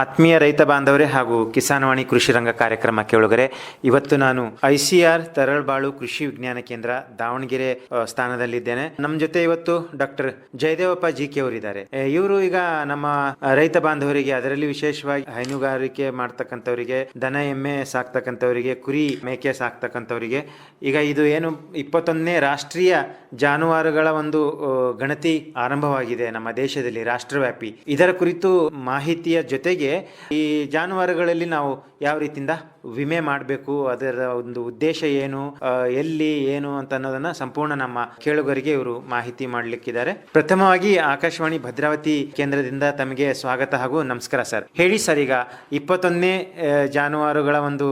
ಆತ್ಮೀಯ ರೈತ ಬಾಂಧವರೇ ಹಾಗೂ ಕಿಸಾನ್ವಾಣಿ ಕೃಷಿ ರಂಗ ಕಾರ್ಯಕ್ರಮ ಕೇಳುಗರೆ, ಇವತ್ತು ನಾನು ಐ ಸಿ ಆರ್ ತರಳಬಾಳು ಕೃಷಿ ವಿಜ್ಞಾನ ಕೇಂದ್ರ ದಾವಣಗೆರೆ ಸ್ಥಾನದಲ್ಲಿದ್ದೇನೆ. ನಮ್ಮ ಜೊತೆ ಇವತ್ತು ಡಾಕ್ಟರ್ ಜಯದೇವಪ್ಪ ಜಿ ಕೆ ಅವರಿದ್ದಾರೆ ಇವರು ಈಗ ನಮ್ಮ ರೈತ ಬಾಂಧವರಿಗೆ, ಅದರಲ್ಲಿ ವಿಶೇಷವಾಗಿ ಹೈನುಗಾರಿಕೆ ಮಾಡ್ತಕ್ಕಂಥವರಿಗೆ, ದನ ಎಮ್ಮೆ ಸಾಕ್ತಕ್ಕಂಥವರಿಗೆ, ಕುರಿ ಮೇಕೆ ಸಾಕ್ತಕ್ಕಂಥವರಿಗೆ, ಈಗ ಇದು ಏನು ಇಪ್ಪತ್ತೊಂದನೇ ರಾಷ್ಟ್ರೀಯ ಜಾನುವಾರುಗಳ ಒಂದು ಗಣತಿ ಆರಂಭವಾಗಿದೆ ನಮ್ಮ ದೇಶದಲ್ಲಿ ರಾಷ್ಟ್ರವ್ಯಾಪಿ. ಇದರ ಕುರಿತು ಮಾಹಿತಿಯ ಜೊತೆಗೆ ಈ ಜಾನುವಾರುಗಳಲ್ಲಿ ನಾವು ಯಾವ ರೀತಿಯಿಂದ ವಿಮೆ ಮಾಡಬೇಕು, ಅದರ ಒಂದು ಉದ್ದೇಶ ಏನು ಎಲ್ಲಿ ಏನು ಅಂತ ಅನ್ನೋದನ್ನ ಸಂಪೂರ್ಣ ನಮ್ಮ ಕೇಳುಗರಿಗೆ ಇವರು ಮಾಹಿತಿ ಮಾಡಲಿಕ್ಕಿದ್ದಾರೆ. ಪ್ರಥಮವಾಗಿ ಆಕಾಶವಾಣಿ ಭದ್ರಾವತಿ ಕೇಂದ್ರದಿಂದ ತಮಗೆ ಸ್ವಾಗತ ಹಾಗೂ ನಮಸ್ಕಾರ ಸರ್. ಹೇಳಿ ಸರ್, ಈಗ ಇಪ್ಪತ್ತೊಂದನೇ ಜಾನುವಾರುಗಳ ಒಂದು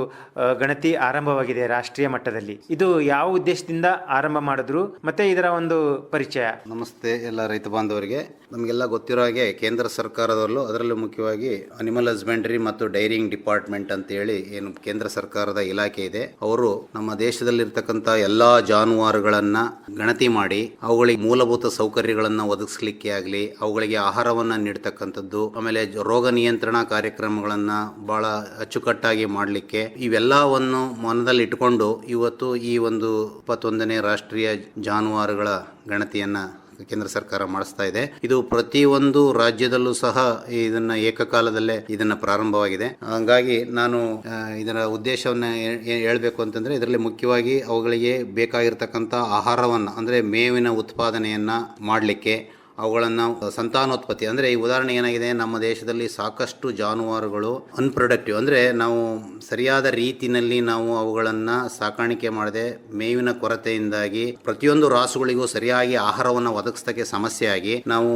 ಗಣತಿ ಆರಂಭವಾಗಿದೆ ರಾಷ್ಟ್ರೀಯ ಮಟ್ಟದಲ್ಲಿ. ಇದು ಯಾವ ಉದ್ದೇಶದಿಂದ ಆರಂಭ ಮಾಡಿದ್ರು, ಮತ್ತೆ ಇದರ ಒಂದು ಪರಿಚಯ? ನಮಸ್ತೆ ಎಲ್ಲ ರೈತ ಬಾಂಧವರಿಗೆ. ನಮಗೆಲ್ಲ ಗೊತ್ತಿರೋ ಹಾಗೆ ಕೇಂದ್ರ ಸರ್ಕಾರದಲ್ಲೂ ಅದರಲ್ಲೂ ಮುಖ್ಯವಾಗಿ ಅನಿಮಲ್ ಹಸ್ಬೆಂಡ್ರಿ ಮತ್ತು ಡೈರಿಂಗ್ ಡಿಪಾರ್ಟ್ಮೆಂಟ್ ಅಂತ ಹೇಳಿ ಏನು ಕೇಂದ್ರ ಸರ್ಕಾರದ ಇಲಾಖೆ ಇದೆ. ಅವರು ನಮ್ಮ ದೇಶದಲ್ಲಿರ್ತಕ್ಕಂಥ ಎಲ್ಲಾ ಜಾನುವಾರುಗಳನ್ನ ಗಣತಿ ಮಾಡಿ, ಅವುಗಳಿಗೆ ಮೂಲಭೂತ ಸೌಕರ್ಯಗಳನ್ನ ಒದಗಿಸ್ಲಿಕ್ಕೆ ಆಗಲಿ, ಅವುಗಳಿಗೆ ಆಹಾರವನ್ನ ನೀಡ್ತಕ್ಕಂಥದ್ದು, ಆಮೇಲೆ ರೋಗ ನಿಯಂತ್ರಣ ಕಾರ್ಯಕ್ರಮಗಳನ್ನ ಬಹಳ ಅಚ್ಚುಕಟ್ಟಾಗಿ ಮಾಡಲಿಕ್ಕೆ ಇವೆಲ್ಲವನ್ನು ಮನದಲ್ಲಿ ಇಟ್ಕೊಂಡು ಇವತ್ತು ಈ ಒಂದು ಇಪ್ಪತ್ತೊಂದನೇ ರಾಷ್ಟ್ರೀಯ ಜಾನುವಾರುಗಳ ಗಣತಿಯನ್ನ ಕೇಂದ್ರ ಸರ್ಕಾರ ಮಾಡಿಸ್ತಾ ಇದೆ. ಇದು ಪ್ರತಿಯೊಂದು ರಾಜ್ಯದಲ್ಲೂ ಸಹ ಇದನ್ನ ಏಕಕಾಲದಲ್ಲೇ ಇದನ್ನ ಪ್ರಾರಂಭವಾಗಿದೆ. ಹಾಗಾಗಿ ನಾನು ಇದರ ಉದ್ದೇಶವನ್ನ ಹೇಳಬೇಕು ಅಂತಂದ್ರೆ ಇದರಲ್ಲಿ ಮುಖ್ಯವಾಗಿ ಅವುಗಳಿಗೆ ಬೇಕಾಗಿರ್ತಕ್ಕಂಥ ಆಹಾರವನ್ನ, ಅಂದ್ರೆ ಮೇವಿನ ಉತ್ಪಾದನೆಯನ್ನ ಮಾಡಲಿಕ್ಕೆ ಅವುಗಳನ್ನು ಸಂತಾನೋತ್ಪತ್ತಿ. ಅಂದರೆ ಈ ಉದಾಹರಣೆ ಏನಾಗಿದೆ? ನಮ್ಮ ದೇಶದಲ್ಲಿ ಸಾಕಷ್ಟು ಜಾನುವಾರುಗಳು ಅನ್ಪ್ರೊಡಕ್ಟಿವ್ ಅಂದರೆ ನಾವು ಸರಿಯಾದ ರೀತಿಯಲ್ಲಿ ನಾವು ಅವುಗಳನ್ನು ಸಾಕಾಣಿಕೆ ಮಾಡದೆ ಮೇವಿನ ಕೊರತೆಯಿಂದಾಗಿ ಪ್ರತಿಯೊಂದು ರಾಸುಗಳಿಗೂ ಸರಿಯಾಗಿ ಆಹಾರವನ್ನು ಒದಗಿಸೋಕ್ಕೆ ಸಮಸ್ಯೆಯಾಗಿ ನಾವು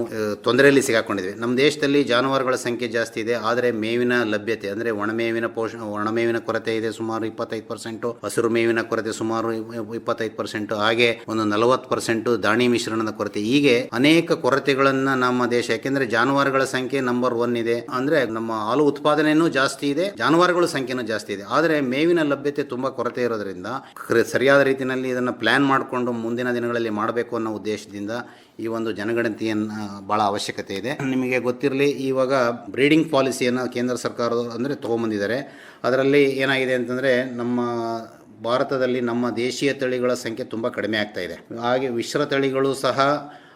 ತೊಂದರೆಯಲ್ಲಿ ಸಿಗಾಕೊಂಡಿದ್ವಿ. ನಮ್ಮ ದೇಶದಲ್ಲಿ ಜಾನುವಾರುಗಳ ಸಂಖ್ಯೆ ಜಾಸ್ತಿ ಇದೆ, ಆದರೆ ಮೇವಿನ ಲಭ್ಯತೆ, ಅಂದರೆ ಒಣಮೇವಿನ ಪೋಷ, ಒಣಮೇವಿನ ಕೊರತೆ ಇದೆ ಸುಮಾರು ಇಪ್ಪತ್ತೈದು ಪರ್ಸೆಂಟು ಹಸಿರು ಮೇವಿನ ಕೊರತೆ ಸುಮಾರು ಇಪ್ಪತ್ತೈದು ಪರ್ಸೆಂಟು ಹಾಗೆ ಒಂದು ನಲವತ್ತು ಪರ್ಸೆಂಟು ದಾಣಿ ಮಿಶ್ರಣದ ಕೊರತೆ. ಹೀಗೆ ಅನೇಕ ಕೊರತೆಗಳನ್ನ ನಮ್ಮ ದೇಶ, ಯಾಕೆಂದ್ರೆ ಜಾನುವಾರುಗಳ ಸಂಖ್ಯೆ ನಂಬರ್ ಒನ್ ಇದೆ. ಅಂದ್ರೆ ನಮ್ಮ ಹಾಲು ಉತ್ಪಾದನೆಯೂ ಜಾಸ್ತಿ ಇದೆ, ಜಾನುವಾರುಗಳ ಸಂಖ್ಯೆನೂ ಜಾಸ್ತಿ ಇದೆ. ಆದರೆ ಮೇವಿನ ಲಭ್ಯತೆ ತುಂಬಾ ಕೊರತೆ ಇರೋದ್ರಿಂದ ಸರಿಯಾದ ರೀತಿಯಲ್ಲಿ ಇದನ್ನು ಪ್ಲಾನ್ ಮಾಡಿಕೊಂಡು ಮುಂದಿನ ದಿನಗಳಲ್ಲಿ ಮಾಡಬೇಕು ಅನ್ನೋ ಉದ್ದೇಶದಿಂದ ಈ ಒಂದು ಜನಗಣತಿಯನ್ನ ಬಹಳ ಅವಶ್ಯಕತೆ ಇದೆ. ನಿಮಗೆ ಗೊತ್ತಿರಲಿ ಇವಾಗ ಬ್ರೀಡಿಂಗ್ ಪಾಲಿಸಿಯನ್ನು ಕೇಂದ್ರ ಸರ್ಕಾರದವರು ಅಂದರೆ ತೊಗೊಂಬಂದಿದ್ದಾರೆ. ಅದರಲ್ಲಿ ಏನಾಗಿದೆ ಅಂತಂದರೆ ನಮ್ಮ ಭಾರತದಲ್ಲಿ ನಮ್ಮ ದೇಶೀಯ ತಳಿಗಳ ಸಂಖ್ಯೆ ತುಂಬ ಕಡಿಮೆ ಆಗ್ತಾ ಇದೆ. ಹಾಗೆ ಮಿಶ್ರ ತಳಿಗಳು ಸಹ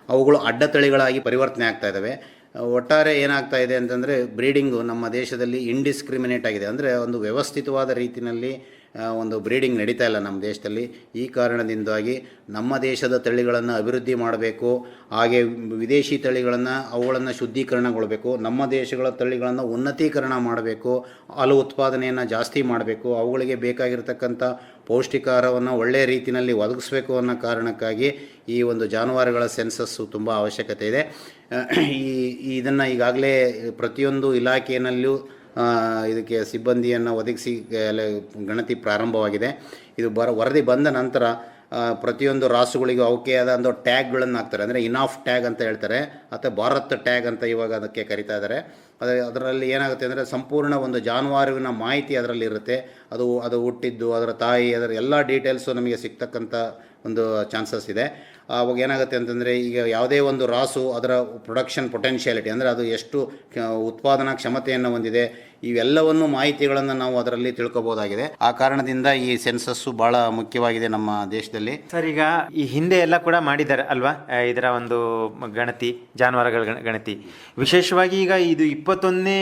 ಅವುಗಳು ಅಡ್ಡ ತಳಿಗಳಾಗಿ ಪರಿವರ್ತನೆ ಆಗ್ತಾ ಇದ್ದಾವೆ ಒಟ್ಟಾರೆ ಏನಾಗ್ತಾ ಇದೆ ಅಂತಂದರೆ, ಬ್ರೀಡಿಂಗು ನಮ್ಮ ದೇಶದಲ್ಲಿ ಇಂಡಿಸ್ಕ್ರಿಮಿನೇಟ್ ಆಗಿದೆ. ಅಂದರೆ ಒಂದು ವ್ಯವಸ್ಥಿತವಾದ ರೀತಿಯಲ್ಲಿ ಒಂದು ಬ್ರೀಡಿಂಗ್ ನಡೀತಾ ಇಲ್ಲ ನಮ್ಮ ದೇಶದಲ್ಲಿ. ಈ ಕಾರಣದಿಂದಾಗಿ ನಮ್ಮ ದೇಶದ ತಳಿಗಳನ್ನು ಅಭಿವೃದ್ಧಿ ಮಾಡಬೇಕು. ಹಾಗೆ ವಿದೇಶಿ ತಳಿಗಳನ್ನು ಅವುಗಳನ್ನು ಶುದ್ಧೀಕರಣಗೊಳ್ಳಬೇಕು ನಮ್ಮ ದೇಶಗಳ ತಳಿಗಳನ್ನು ಉನ್ನತೀಕರಣ ಮಾಡಬೇಕು. ಹಾಲು ಉತ್ಪಾದನೆಯನ್ನು ಜಾಸ್ತಿ ಮಾಡಬೇಕು. ಅವುಗಳಿಗೆ ಬೇಕಾಗಿರ್ತಕ್ಕಂಥ ಪೌಷ್ಟಿಕಾಹಾರವನ್ನು ಒಳ್ಳೆಯ ರೀತಿಯಲ್ಲಿ ಒದಗಿಸ್ಬೇಕು ಅನ್ನೋ ಕಾರಣಕ್ಕಾಗಿ ಈ ಒಂದು ಜಾನುವಾರುಗಳ ಸೆನ್ಸಸ್ಸು ತುಂಬ ಅವಶ್ಯಕತೆ ಇದೆ. ಈ ಇದನ್ನು ಈಗಾಗಲೇ ಪ್ರತಿಯೊಂದು ಇಲಾಖೆಯಲ್ಲೂ ಇದಕ್ಕೆ ಸಿಬ್ಬಂದಿಯನ್ನು ಒದಗಿಸಿ ಗಣತಿ ಪ್ರಾರಂಭವಾಗಿದೆ. ಇದು ಬರ, ವರದಿ ಬಂದ ನಂತರ ಪ್ರತಿಯೊಂದು ರಾಸುಗಳಿಗೂ ಅವಕ್ಕೆ ಆದ ಟ್ಯಾಗ್ಗಳನ್ನು ಹಾಕ್ತಾರೆ. ಅಂದರೆ ಇನಾಫ್ ಟ್ಯಾಗ್ ಅಂತ ಹೇಳ್ತಾರೆ. ಅಥವಾ ಭಾರತ್ ಟ್ಯಾಗ್ ಅಂತ ಇವಾಗ ಅದಕ್ಕೆ ಕರಿತಾ ಇದ್ದಾರೆ ಅದೇ, ಅದರಲ್ಲಿ ಏನಾಗುತ್ತೆ ಅಂದರೆ ಸಂಪೂರ್ಣ ಒಂದು ಜಾನುವಾರುವಿನ ಮಾಹಿತಿ ಅದರಲ್ಲಿ ಇರುತ್ತೆ. ಅದು ಅದು ಹುಟ್ಟಿದ್ದು, ಅದರ ತಾಯಿ, ಅದರ ಎಲ್ಲ ಡೀಟೇಲ್ಸು ನಮಗೆ ಸಿಗ್ತಕ್ಕಂಥ ಒಂದು ಚಾನ್ಸಸ್ ಇದೆ. ಅವಾಗ ಏನಾಗುತ್ತೆ ಅಂತಂದರೆ ಈಗ ಯಾವುದೇ ಒಂದು ರಾಸು ಅದರ ಪ್ರೊಡಕ್ಷನ್ ಪೊಟೆನ್ಷಿಯಾಲಿಟಿ ಅಂದರೆ ಅದು ಎಷ್ಟು ಉತ್ಪಾದನಾ ಕ್ಷಮತೆಯನ್ನು ಹೊಂದಿದೆ, ಇವೆಲ್ಲವನ್ನು ಮಾಹಿತಿಗಳನ್ನು ನಾವು ಅದರಲ್ಲಿ ತಿಳ್ಕೊಬೋದಾಗಿದೆ. ಆ ಕಾರಣದಿಂದ ಈ ಸೆನ್ಸಸ್ಸು ಭಾಳ ಮುಖ್ಯವಾಗಿದೆ ನಮ್ಮ ದೇಶದಲ್ಲಿ. ಸರ್, ಈಗ ಈ ಹಿಂದೆ ಎಲ್ಲ ಕೂಡ ಮಾಡಿದ್ದಾರೆ ಅಲ್ವಾ? ಇದರ ಒಂದು ಗಣತಿ, ಜಾನುವಾರುಗಳ ಗಣತಿ. ವಿಶೇಷವಾಗಿ ಈಗ ಇದು ಇಪ್ಪತ್ತೊಂದನೇ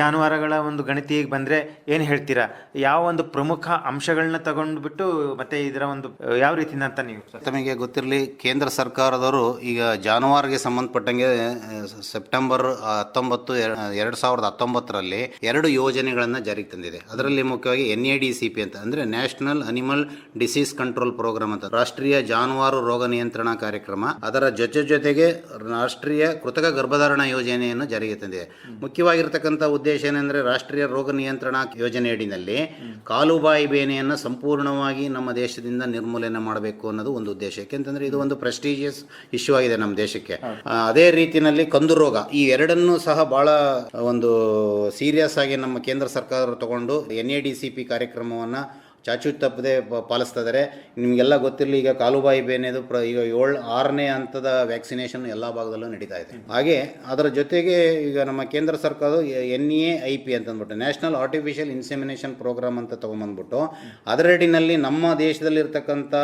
ಜಾನುವಾರುಗಳ ಒಂದು ಗಣತಿಗೆ ಬಂದರೆ ಏನು ಹೇಳ್ತೀರಾ? ಯಾವ ಒಂದು ಪ್ರಮುಖ ಅಂಶಗಳನ್ನ ತಗೊಂಡ್ಬಿಟ್ಟು ಮತ್ತೆ ಇದರ ಒಂದು ಯಾವ ರೀತಿ ಅಂತ ನೀವು ತಮಗೆ ಗೊತ್ತಿರಲಿ, ಕೇಂದ್ರ ಸರ್ಕಾರದವರು ಈಗ ಜಾನುವಾರಿಗೆ ಸಂಬಂಧಪಟ್ಟಂಗೆ ಸೆಪ್ಟೆಂಬರ್ ಹತ್ತೊಂಬತ್ತು ಎರಡು ಸಾವಿರದ ಹತ್ತೊಂಬತ್ತರಲ್ಲಿ ಎರಡು ಯೋಜನೆಗಳನ್ನು ಜಾರಿಗೆ ತಂದಿದೆ. ಅದರಲ್ಲಿ ಮುಖ್ಯವಾಗಿ N A D C P ಅಂತ, ಅಂದರೆ national animal disease control programme ಅಂತ, ರಾಷ್ಟ್ರೀಯ ಜಾನುವಾರು ರೋಗ ನಿಯಂತ್ರಣ ಕಾರ್ಯಕ್ರಮ. ಅದರ ಜೊತೆ ಜೊತೆಗೆ ರಾಷ್ಟ್ರೀಯ ಕೃತಕ ಗರ್ಭಧಾರಣಾ ಯೋಜನೆಯನ್ನು ಜಾರಿಗೆ ತಂದಿದೆ. ಮುಖ್ಯವಾಗಿರ್ತಕ್ಕಂಥ ಉದ್ದೇಶ ಏನಂದ್ರೆ ರಾಷ್ಟ್ರೀಯ ರೋಗ ನಿಯಂತ್ರಣ ಯೋಜನೆ ಅಡಿನಲ್ಲಿ ಕಾಲುಬಾಯಿ ಬೇನೆಯನ್ನು ಸಂಪೂರ್ಣವಾಗಿ ನಮ್ಮ ದೇಶದಿಂದ ನಿರ್ಮೂಲನೆ ಮಾಡಬೇಕು ಅನ್ನೋದು ಒಂದು ಉದ್ದೇಶ ಯಾಕೆಂತಂದ್ರೆ ಇದು ಒಂದು ಪ್ರೆಸ್ಟೀಜಿಯಸ್ ಇಶ್ಯೂ ಆಗಿದೆ ನಮ್ಮ ದೇಶಕ್ಕೆ. ಅದೇ ರೀತಿಯಲ್ಲಿ ಕಂದು ರೋಗ ಈ ಎರಡನ್ನೂ ಸಹ ಬಹಳ ಒಂದು ಸೀರಿಯಸ್ ಆಗಿ ನಮ್ಮ ಕೇಂದ್ರ ಸರ್ಕಾರ ತಗೊಂಡು N A D C P ಕಾರ್ಯಕ್ರಮವನ್ನು ಚಾಚು ತಪ್ಪದೆ ಪಾಲಿಸ್ತಾ ಇದ್ದಾರೆ ನಿಮಗೆಲ್ಲ ಗೊತ್ತಿರಲಿ ಈಗ ಕಾಲುಬಾಯಿ ಬೇನೆದು ಪ್ರ ಈಗ ಏಳು ಆರನೇ ಹಂತದ ವ್ಯಾಕ್ಸಿನೇಷನ್ ಎಲ್ಲ ಭಾಗದಲ್ಲೂ ನಡೀತಾ ಇದೆ. ಹಾಗೆ ಅದರ ಜೊತೆಗೆ ಈಗ ನಮ್ಮ ಕೇಂದ್ರ ಸರ್ಕಾರ N E A I P ಅಂತ ಅಂದ್ಬಿಟ್ಟು ನ್ಯಾಷನಲ್ ಆರ್ಟಿಫಿಷಿಯಲ್ ಇನ್ಸೆಮಿನೇಷನ್ ಪ್ರೋಗ್ರಾಮ್ ಅಂತ ತೊಗೊಂಬಂದ್ಬಿಟ್ಟು ಅದರಡಿನಲ್ಲಿ ನಮ್ಮ ದೇಶದಲ್ಲಿರ್ತಕ್ಕಂಥ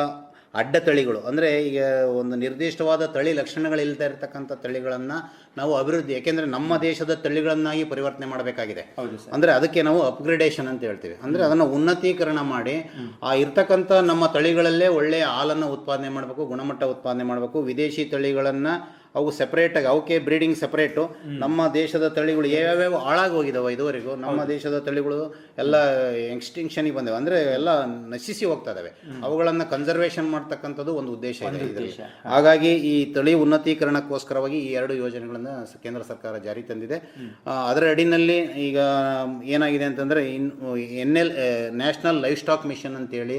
ಅಡ್ಡ ತಳಿಗಳು. ಅಂದರೆ ಈಗ ಒಂದು ನಿರ್ದಿಷ್ಟವಾದ ತಳಿ ಲಕ್ಷಣಗಳಿಲ್ಲದೆ ಇರತಕ್ಕಂಥ ತಳಿಗಳನ್ನು ನಾವು ಅಭಿವೃದ್ಧಿ ಯಾಕೆಂದರೆ ನಮ್ಮ ದೇಶದ ತಳಿಗಳನ್ನಾಗಿ ಪರಿವರ್ತನೆ ಮಾಡಬೇಕಾಗಿದೆ. ಅಂದರೆ ಅದಕ್ಕೆ ನಾವು ಅಪ್ಗ್ರೇಡೇಷನ್ ಅಂತ ಹೇಳ್ತೀವಿ. ಅಂದರೆ ಅದನ್ನು ಉನ್ನತೀಕರಣ ಮಾಡಿ ಆ ಇರ್ತಕ್ಕಂಥ ನಮ್ಮ ತಳಿಗಳಲ್ಲೇ ಒಳ್ಳೆಯ ಹಾಲನ್ನು ಉತ್ಪಾದನೆ ಮಾಡಬೇಕು ಗುಣಮಟ್ಟ ಉತ್ಪಾದನೆ ಮಾಡಬೇಕು ವಿದೇಶಿ ತಳಿಗಳನ್ನು ಅವು ಸೆಪರೇಟಾಗಿ ಅವಕ್ಕೆ ಬ್ರೀಡಿಂಗ್ ಸೆಪರೇಟು ನಮ್ಮ ದೇಶದ ತಳಿಗಳು ಯಾವ್ಯಾವ ಹಾಳಾಗಿ ಹೋಗಿದಾವೆ ಇದುವರೆಗೂ. ನಮ್ಮ ದೇಶದ ತಳಿಗಳು ಎಲ್ಲ ಎಕ್ಸ್ಟಿಂಕ್ಷನ್ಗೆ ಬಂದವೆ. ಅಂದ್ರೆ ಎಲ್ಲ ನಶಿಸಿ ಹೋಗ್ತಾ ಇದಾವೆ. ಅವುಗಳನ್ನು ಕನ್ಸರ್ವೇಷನ್ ಮಾಡ್ತಕ್ಕಂಥದ್ದು ಒಂದು ಉದ್ದೇಶ ಇದೆ ಇದರಲ್ಲಿ. ಹಾಗಾಗಿ ಈ ತಳಿ ಉನ್ನತೀಕರಣಕ್ಕೋಸ್ಕರವಾಗಿ ಈ ಎರಡು ಯೋಜನೆಗಳನ್ನು ಕೇಂದ್ರ ಸರ್ಕಾರ ಜಾರಿ ತಂದಿದೆ. ಅದರ ಅಡಿನಲ್ಲಿ ಈಗ ಏನಾಗಿದೆ ಅಂತಂದ್ರೆ ಇನ್ N L national livestock mission ಅಂತೇಳಿ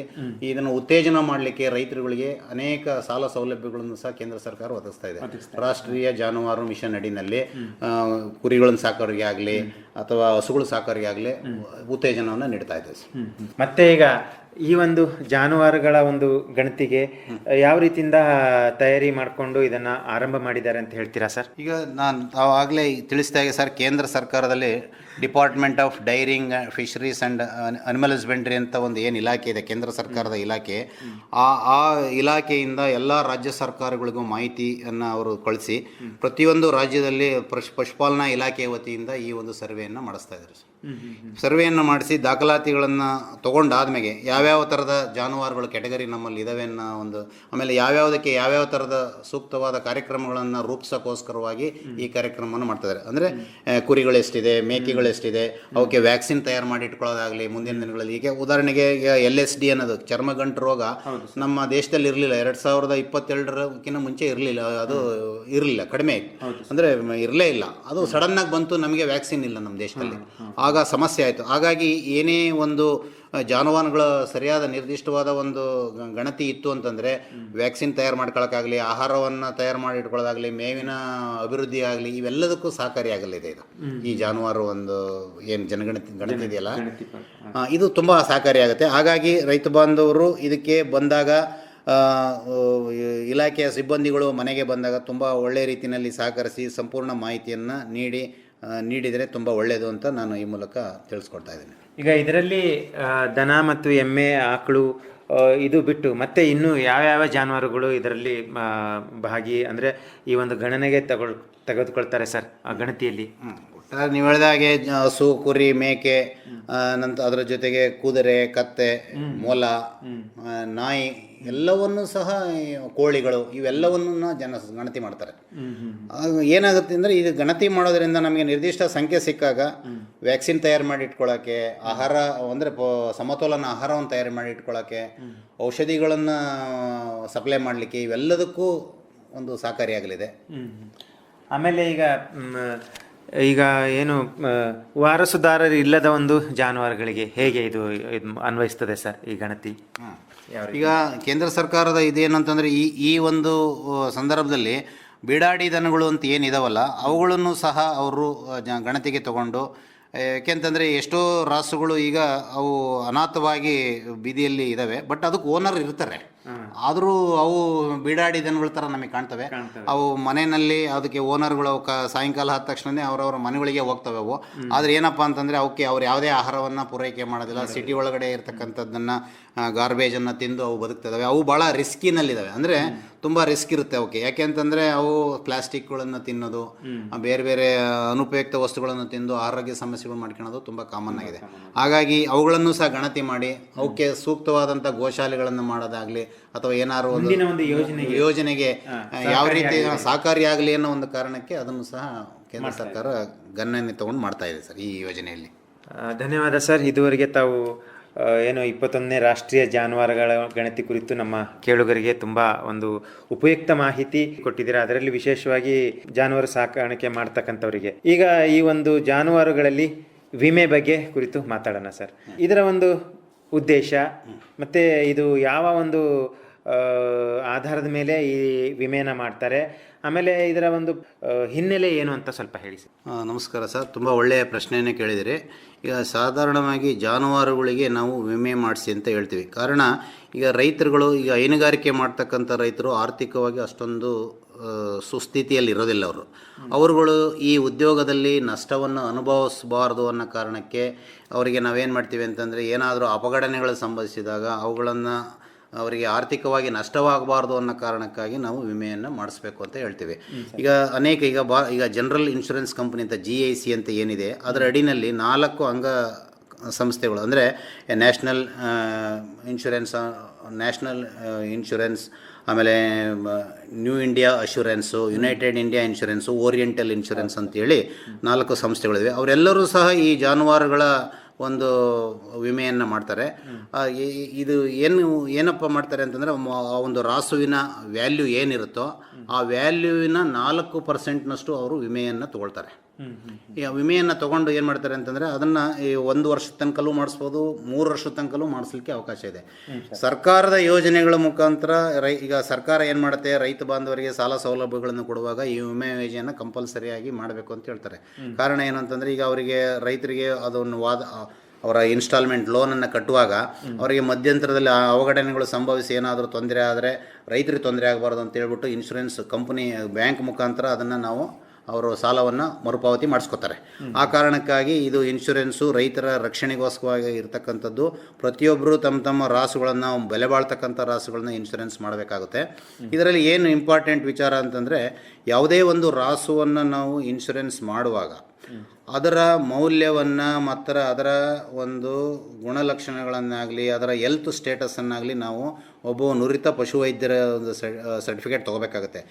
ಇದನ್ನು ಉತ್ತೇಜನ ಮಾಡಲಿಕ್ಕೆ ರೈತರುಗಳಿಗೆ ಅನೇಕ ಸಾಲ ಸೌಲಭ್ಯಗಳನ್ನು ಸಹ ಕೇಂದ್ರ ಸರ್ಕಾರ ಒದಗಿಸ್ತಾ ಇದೆ. ರಾಷ್ಟ್ರೀಯ ಜಾನುವಾರು ಮಿಷನ್ ಅಡಿನಲ್ಲಿ ಕುರಿಗಳನ್ನು ಸಾಕೋರಿಗೆ ಆಗಲಿ ಅಥವಾ ಹಸುಗಳು ಸಾಕೋರಿಗೆ ಆಗಲಿ ಉತ್ತೇಜನವನ್ನು ನೀಡ್ತಾ ಇದೆ. ಮತ್ತೆ ಈಗ ಈ ಒಂದು ಜಾನುವಾರುಗಳ ಒಂದು ಗಣತಿಗೆ ಯಾವ ರೀತಿಯಿಂದ ತಯಾರಿ ಮಾಡಿಕೊಂಡು ಇದನ್ನ ಆರಂಭ ಮಾಡಿದ್ದಾರೆ ಅಂತ ಹೇಳ್ತೀರಾ ಸರ್? ಈಗ ನಾನು ತಾವು ಆಗಲೇ ತಿಳಿಸಿದಾಗೆ ಸರ್, ಕೇಂದ್ರ ಸರ್ಕಾರದಲ್ಲಿ department of dairying fisheries and animal husbandry ಅಂತ ಒಂದು ಏನು ಇಲಾಖೆ ಇದೆ, ಕೇಂದ್ರ ಸರ್ಕಾರದ ಇಲಾಖೆ, ಆ ಆ ಇಲಾಖೆಯಿಂದ ಎಲ್ಲ ರಾಜ್ಯ ಸರ್ಕಾರಗಳಿಗೂ ಮಾಹಿತಿಯನ್ನು ಅವರು ಕಳಿಸಿ, ಪ್ರತಿಯೊಂದು ರಾಜ್ಯದಲ್ಲಿ ಪಶು, ಪಶುಪಾಲನಾ ಇಲಾಖೆ ವತಿಯಿಂದ ಈ ಒಂದು ಸರ್ವೆಯನ್ನು ಮಾಡಿಸ್ತಾ ಇದ್ದಾರೆ ಸರ್. ಸರ್ವೆಯನ್ನು ಮಾಡಿಸಿ ದಾಖಲಾತಿಗಳನ್ನು ತೊಗೊಂಡಾದ್ಮೇಲೆ ಯಾವ್ಯಾವ ಥರದ ಜಾನುವಾರುಗಳು ಕೆಟಗರಿ ನಮ್ಮಲ್ಲಿ ಇದಾವೆ ಅನ್ನೋ ಒಂದು ಆಮೇಲೆ ಯಾವ್ಯಾವುದಕ್ಕೆ ಯಾವ್ಯಾವ ಥರದ ಸೂಕ್ತವಾದ ಕಾರ್ಯಕ್ರಮಗಳನ್ನು ರೂಪಿಸೋಕ್ಕೋಸ್ಕರವಾಗಿ ಈ ಕಾರ್ಯಕ್ರಮವನ್ನು ಮಾಡ್ತಿದ್ದಾರೆ. ಅಂದರೆ ಕುರಿಗಳು ಎಷ್ಟಿದೆ ಮೇಕೆಗಳು ಎಷ್ಟಿದೆ ಅವಕ್ಕೆ ವ್ಯಾಕ್ಸಿನ್ ತಯಾರು ಮಾಡಿ ಇಟ್ಕೊಳ್ಳೋದಾಗಲಿ ಮುಂದಿನ ದಿನಗಳಲ್ಲಿ. ಈಗ ಉದಾಹರಣೆಗೆ ಈಗ ಎಲ್ ಎಸ್ ಡಿ ಅನ್ನೋದು ಚರ್ಮಗಂಟು ರೋಗ ನಮ್ಮ ದೇಶದಲ್ಲಿ ಇರಲಿಲ್ಲ. ಎರಡು ಸಾವಿರದ ಇಪ್ಪತ್ತೆರಡರಕ್ಕಿಂತ ಮುಂಚೆ ಇರಲಿಲ್ಲ. ಅದು ಇರಲಿಲ್ಲ ಕಡಿಮೆ ಅಂದರೆ ಇರಲೇ ಇಲ್ಲ. ಅದು ಸಡನ್ನಾಗಿ ಬಂತು ನಮಗೆ ವ್ಯಾಕ್ಸಿನ್ ಇಲ್ಲ ನಮ್ಮ ದೇಶದಲ್ಲಿ. ಆಗ ಸಮಸ್ಯೆ ಆಯಿತು. ಹಾಗಾಗಿ ಏನೇ ಒಂದು ಜಾನುವಾನುಗಳ ಜಾನುವಾರುಗಳ ಸರಿಯಾದ ನಿರ್ದಿಷ್ಟವಾದ ಒಂದು ಗಣತಿ ಇತ್ತು ಅಂತಂದರೆ ವ್ಯಾಕ್ಸಿನ್ ತಯಾರು ಮಾಡ್ಕೊಳ್ಳೋಕ್ಕಾಗಲಿ ಆಹಾರವನ್ನು ತಯಾರು ಮಾಡಿ ಇಟ್ಕೊಳ್ಳೋದಾಗಲಿ ಮೇವಿನ ಅಭಿವೃದ್ಧಿ ಆಗಲಿ ಇವೆಲ್ಲದಕ್ಕೂ ಸಹಕಾರಿಯಾಗಲಿದೆ ಇದು. ಈ ಜಾನುವಾರು ಒಂದು ಏನು ಜನಗಣತಿ ಗಣತಿ ಇದೆಯಲ್ಲ? ಇದು ತುಂಬ ಸಹಕಾರಿಯಾಗುತ್ತೆ ಹಾಗಾಗಿ ರೈತ ಬಾಂಧವರು ಇದಕ್ಕೆ ಬಂದಾಗ ಇಲಾಖೆಯ ಸಿಬ್ಬಂದಿಗಳು ಮನೆಗೆ ಬಂದಾಗ ತುಂಬ ಒಳ್ಳೆಯ ರೀತಿಯಲ್ಲಿ ಸಹಕರಿಸಿ ಸಂಪೂರ್ಣ ಮಾಹಿತಿಯನ್ನು ನೀಡಿ ನೀಡಿದರೆ ತುಂಬ ಒಳ್ಳೆಯದು ಅಂತ ನಾನು ಈ ಮೂಲಕ ತಿಳಿಸ್ಕೊಡ್ತಾ ಇದ್ದೀನಿ. ಈಗ ಇದರಲ್ಲಿ ದನ ಮತ್ತು ಎಮ್ಮೆ ಆಕಳು ಇದು ಬಿಟ್ಟು ಮತ್ತೆ ಇನ್ನೂ ಯಾವ್ಯಾವ ಜಾನುವಾರುಗಳು ಇದರಲ್ಲಿ ಭಾಗಿ ಅಂದರೆ ಈ ಒಂದು ಗಣನೆಗೆ ತಗೊಳ್ ತೆಗೆದುಕೊಳ್ತಾರೆ ಸರ್ ಆ ಗಣತಿಯಲ್ಲಿ? ಒಟ್ಟಾರೆ ನೀವು ಹೇಳಿದಾಗೆ ಹಸು ಕುರಿ ಮೇಕೆ ನಂತರ ಅದರ ಜೊತೆಗೆ ಕುದುರೆ ಕತ್ತೆ ಮೊಲ ನಾಯಿ ಎಲ್ಲವನ್ನೂ ಸಹ ಕೋಳಿಗಳು ಇವೆಲ್ಲವನ್ನು ಜನ ಗಣತಿ ಮಾಡ್ತಾರೆ. ಏನಾಗುತ್ತೆ ಅಂದರೆ ಇದು ಗಣತಿ ಮಾಡೋದ್ರಿಂದ ನಮಗೆ ನಿರ್ದಿಷ್ಟ ಸಂಖ್ಯೆ ಸಿಕ್ಕಾಗ ವ್ಯಾಕ್ಸಿನ್ ತಯಾರು ಮಾಡಿ ಇಟ್ಕೊಳ್ಳೋಕ್ಕೆ ಆಹಾರ ಅಂದರೆ ಸಮತೋಲನ ಆಹಾರವನ್ನು ತಯಾರು ಮಾಡಿ ಇಟ್ಕೊಳ್ಳೋಕ್ಕೆ ಔಷಧಿಗಳನ್ನು ಸಪ್ಲೈ ಮಾಡಲಿಕ್ಕೆ ಇವೆಲ್ಲದಕ್ಕೂ ಒಂದು ಸಹಕಾರಿಯಾಗಲಿದೆ. ಆಮೇಲೆ ಈಗ ಈಗ ಏನು ವಾರಸುದಾರರು ಇಲ್ಲದ ಒಂದು ಜಾನುವಾರುಗಳಿಗೆ ಹೇಗೆ ಇದು ಇದು ಅನ್ವಯಿಸ್ತದೆ ಸರ್ ಈ ಗಣತಿ? ಈಗ ಕೇಂದ್ರ ಸರ್ಕಾರದ ಇದೇನಂತಂದರೆ ಈ ಈ ಒಂದು ಸಂದರ್ಭದಲ್ಲಿ ಬಿಡಾಡಿ ದನಗಳು ಅಂತ ಏನಿದಾವಲ್ಲ ಅವುಗಳನ್ನು ಸಹ ಅವರು ಗಣತಿಗೆ ತಗೊಂಡು ಯಾಕೆಂತಂದರೆ ಎಷ್ಟೋ ರಾಸುಗಳು ಈಗ ಅವು ಅನಾಥವಾಗಿ ಬೀದಿಯಲ್ಲಿ ಇದ್ದಾವೆ ಬಟ್ ಅದಕ್ಕೆ ಓನರ್ ಇರ್ತಾರೆ. ಆದರೂ ಅವು ಬೀಡಾಡಿ ದನಗಳ ಥರ ನಮಗೆ ಕಾಣ್ತವೆ. ಅವು ಮನೆಯಲ್ಲಿ ಅದಕ್ಕೆ ಓನರ್ಗಳು ಅವು ಕ ಸಾಯಂಕಾಲ ಆದ ತಕ್ಷಣನೇ ಅವರವರ ಮನೆಗಳಿಗೆ ಹೋಗ್ತವೆ ಅವು. ಆದರೆ ಏನಪ್ಪ ಅಂತಂದರೆ ಅವಕ್ಕೆ ಅವ್ರು ಯಾವುದೇ ಆಹಾರವನ್ನು ಪೂರೈಕೆ ಮಾಡೋದಿಲ್ಲ. ಸಿಟಿ ಒಳಗಡೆ ಇರ್ತಕ್ಕಂಥದ್ದನ್ನು ಗಾರ್ಬೇಜನ್ನು ತಿಂದು ಅವು ಬದುಕ್ತಿದ್ದಾವೆ ಅವು ಭಾಳ ರಿಸ್ಕಿನಲ್ಲಿದ್ದಾವೆ ಅಂದರೆ ತುಂಬ ರಿಸ್ಕ್ ಇರುತ್ತೆ ಅವಕ್ಕೆ ಯಾಕೆ ಅಂತಂದರೆ ಅವು ಪ್ಲಾಸ್ಟಿಕ್ಗಳನ್ನು ತಿನ್ನೋದು ಬೇರೆ ಬೇರೆ ಅನುಪಯುಕ್ತ ವಸ್ತುಗಳನ್ನು ತಿಂದು ಆರೋಗ್ಯ ಸಮಸ್ಯೆಗಳು ಮಾಡ್ಕೊಳ್ಳೋದು ತುಂಬ ಕಾಮನ್ ಆಗಿದೆ. ಹಾಗಾಗಿ ಅವುಗಳನ್ನು ಸಹ ಗಣತಿ ಮಾಡಿ ಅವಕ್ಕೆ ಸೂಕ್ತವಾದಂಥ ಗೋಶಾಲೆಗಳನ್ನು ಮಾಡೋದಾಗಲಿ ಅಥವಾ ಏನಾದ್ರು ಒಂದು ಯೋಜನೆಗೆ ಯೋಜನೆಗೆ ಯಾವ ರೀತಿ ಸಹಕಾರಿಯಾಗಲಿ ಅನ್ನೋ ಒಂದು ಕಾರಣಕ್ಕೆ ಅದನ್ನು ಸಹ ಕೇಂದ್ರ ಸರ್ಕಾರ ಗಣನೆ ತಗೊಂಡು ಮಾಡ್ತಾ ಇದೆ ಸರ್ ಈ ಯೋಜನೆಯಲ್ಲಿ. ಧನ್ಯವಾದ ಸರ್. ಇದುವರೆಗೆ ತಾವು ಏನು ಇಪ್ಪತ್ತೊಂದನೇ ರಾಷ್ಟ್ರೀಯ ಜಾನುವಾರುಗಳ ಗಣತಿ ಕುರಿತು ನಮ್ಮ ಕೇಳುಗರಿಗೆ ತುಂಬ ಒಂದು ಉಪಯುಕ್ತ ಮಾಹಿತಿ ಕೊಟ್ಟಿದ್ದೀರಾ. ಅದರಲ್ಲಿ ವಿಶೇಷವಾಗಿ ಜಾನುವಾರು ಸಾಕಾಣಿಕೆ ಮಾಡ್ತಕ್ಕಂಥವರಿಗೆ. ಈಗ ಈ ಒಂದು ಜಾನುವಾರುಗಳಲ್ಲಿ ವಿಮೆ ಬಗ್ಗೆ ಕುರಿತು ಮಾತಾಡೋಣ ಸರ್. ಇದರ ಒಂದು ಉದ್ದೇಶ. ಮತ್ತೆ ಇದು ಯಾವ ಒಂದು ಆಧಾರದ ಮೇಲೆ ಈ ವಿಮೆನ ಮಾಡ್ತಾರೆ. ಆಮೇಲೆ ಇದರ ಒಂದು ಹಿನ್ನೆಲೆ ಏನು ಅಂತ ಸ್ವಲ್ಪ ಹೇಳಿ ಸರ್. ನಮಸ್ಕಾರ ಸರ್. ತುಂಬ ಒಳ್ಳೆಯ ಪ್ರಶ್ನೆಯೇ ಕೇಳಿದಿರಿ. ಈಗ ಸಾಧಾರಣವಾಗಿ ಜಾನುವಾರುಗಳಿಗೆ ನಾವು ವಿಮೆ ಮಾಡಿಸಿ ಅಂತ ಹೇಳ್ತೀವಿ. ಕಾರಣ, ಈಗ ರೈತರುಗಳು ಈಗ ಹೈನುಗಾರಿಕೆ ಮಾಡ್ತಕ್ಕಂಥ ರೈತರು ಆರ್ಥಿಕವಾಗಿ ಅಷ್ಟೊಂದು ಸುಸ್ಥಿತಿಯಲ್ಲಿ ಇರೋದಿಲ್ಲ ಅವರು. ಅವರುಗಳು ಈ ಉದ್ಯೋಗದಲ್ಲಿ ನಷ್ಟವನ್ನು ಅನುಭವಿಸಬಾರ್ದು ಅನ್ನೋ ಕಾರಣಕ್ಕೆ ಅವರಿಗೆ ನಾವೇನು ಮಾಡ್ತೀವಿ ಅಂತಂದರೆ ಏನಾದರೂ ಅಪಘಟನೆಗಳು ಸಂಭವಿಸಿದಾಗ ಅವುಗಳನ್ನು ಅವರಿಗೆ ಆರ್ಥಿಕವಾಗಿ ನಷ್ಟವಾಗಬಾರ್ದು ಅನ್ನೋ ಕಾರಣಕ್ಕಾಗಿ ನಾವು ವಿಮೆಯನ್ನು ಮಾಡಿಸ್ಬೇಕು ಅಂತ ಹೇಳ್ತೀವಿ. ಈಗ ಅನೇಕ ಈಗ ಬಾ, ಈಗ ಜನರಲ್ ಇನ್ಶೂರೆನ್ಸ್ ಕಂಪ್ನಿ ಅಂತ ಜಿ ಐ ಸಿ ಅಂತ ಏನಿದೆ, ಅದರ ಅಡಿನಲ್ಲಿ ನಾಲ್ಕು ಅಂಗ ಸಂಸ್ಥೆಗಳು ಅಂದರೆ ನ್ಯಾಷನಲ್ ಇನ್ಶೂರೆನ್ಸ್ ನ್ಯಾಷನಲ್ ಇನ್ಶೂರೆನ್ಸ್ ಆಮೇಲೆ new India assurance united India insurance oriental insurance ಅಂತೇಳಿ ನಾಲ್ಕು ಸಂಸ್ಥೆಗಳಿವೆ. ಅವರೆಲ್ಲರೂ ಸಹ ಈ ಜಾನುವಾರುಗಳ ಒಂದು ವಿಮೆಯನ್ನು ಮಾಡ್ತಾರೆ. ಇದು ಏನು, ಏನಪ್ಪ ಮಾಡ್ತಾರೆ ಅಂತಂದರೆ ಆ ಒಂದು ರಾಸುವಿನ ವ್ಯಾಲ್ಯೂ ಏನಿರುತ್ತೋ, ಆ ವ್ಯಾಲ್ಯೂವಿನ ನಾಲ್ಕು ಪರ್ಸೆಂಟ್ನಷ್ಟು ಅವರು ವಿಮೆಯನ್ನು ತಗೊಳ್ತಾರೆ. ಈ ವಿಮೆಯನ್ನು ತೊಗೊಂಡು ಏನು ಮಾಡ್ತಾರೆ ಅಂತಂದರೆ ಅದನ್ನು ಈ ಒಂದು ವರ್ಷದ ತನಕಲೂ ಮಾಡಿಸ್ಬೋದು, ಮೂರು ವರ್ಷದ ತನಕಲೂ ಮಾಡಿಸ್ಲಿಕ್ಕೆ ಅವಕಾಶ ಇದೆ. ಸರ್ಕಾರದ ಯೋಜನೆಗಳ ಮುಖಾಂತರ ರೈ, ಈಗ ಸರ್ಕಾರ ಏನು ಮಾಡುತ್ತೆ, ರೈತ ಬಾಂಧವರಿಗೆ ಸಾಲ ಸೌಲಭ್ಯಗಳನ್ನು ಕೊಡುವಾಗ ಈ ವಿಮೆ ಯೋಜನೆಯನ್ನು ಕಂಪಲ್ಸರಿಯಾಗಿ ಮಾಡಬೇಕು ಅಂತ ಹೇಳ್ತಾರೆ. ಕಾರಣ ಏನು ಅಂತಂದರೆ ಈಗ ಅವರಿಗೆ ರೈತರಿಗೆ ಅದನ್ನು ವಾದ, ಅವರ ಇನ್ಸ್ಟಾಲ್ಮೆಂಟ್ ಲೋನನ್ನು ಕಟ್ಟುವಾಗ ಅವರಿಗೆ ಮಧ್ಯಂತರದಲ್ಲಿ ಆ ಅವಘಟನೆಗಳು ಸಂಭವಿಸಿ ಏನಾದರೂ ತೊಂದರೆ ಆದರೆ ರೈತರಿಗೆ ತೊಂದರೆ ಆಗಬಾರ್ದು ಅಂತ ಹೇಳ್ಬಿಟ್ಟು ಇನ್ಶೂರೆನ್ಸ್ ಕಂಪನಿ ಬ್ಯಾಂಕ್ ಮುಖಾಂತರ ಅದನ್ನು ನಾವು ಅವರು ಸಾಲವನ್ನು ಮರುಪಾವತಿ ಮಾಡಿಸ್ಕೊತಾರೆ. ಆ ಕಾರಣಕ್ಕಾಗಿ ಇದು ಇನ್ಶೂರೆನ್ಸು ರೈತರ ರಕ್ಷಣೆಗೋಸ್ಕರವಾಗಿ ಇರತಕ್ಕಂಥದ್ದು. ಪ್ರತಿಯೊಬ್ಬರು ತಮ್ಮ ತಮ್ಮ ರಾಸುಗಳನ್ನು, ಬೆಲೆ ಬಾಳ್ತಕ್ಕಂಥ ರಾಸುಗಳನ್ನ ಇನ್ಶೂರೆನ್ಸ್ ಮಾಡಬೇಕಾಗುತ್ತೆ. ಇದರಲ್ಲಿ ಏನು ಇಂಪಾರ್ಟೆಂಟ್ ವಿಚಾರ ಅಂತಂದರೆ, ಯಾವುದೇ ಒಂದು ರಾಸುವನ್ನು ನಾವು ಇನ್ಶೂರೆನ್ಸ್ ಮಾಡುವಾಗ, ಅದರ ಮೌಲ್ಯವನ್ನು ಮತ್ತು ಅದರ ಒಂದು ಗುಣಲಕ್ಷಣಗಳನ್ನಾಗಲಿ, ಅದರ ಹೆಲ್ತ್ ಸ್ಟೇಟಸನ್ನಾಗಲಿ ನಾವು ಒಬ್ಬ ನುರಿತ ಪಶುವೈದ್ಯರ ಒಂದು ಸರ್ಟಿಫಿಕೇಟ್ ತೊಗೋಬೇಕಾಗುತ್ತೆ.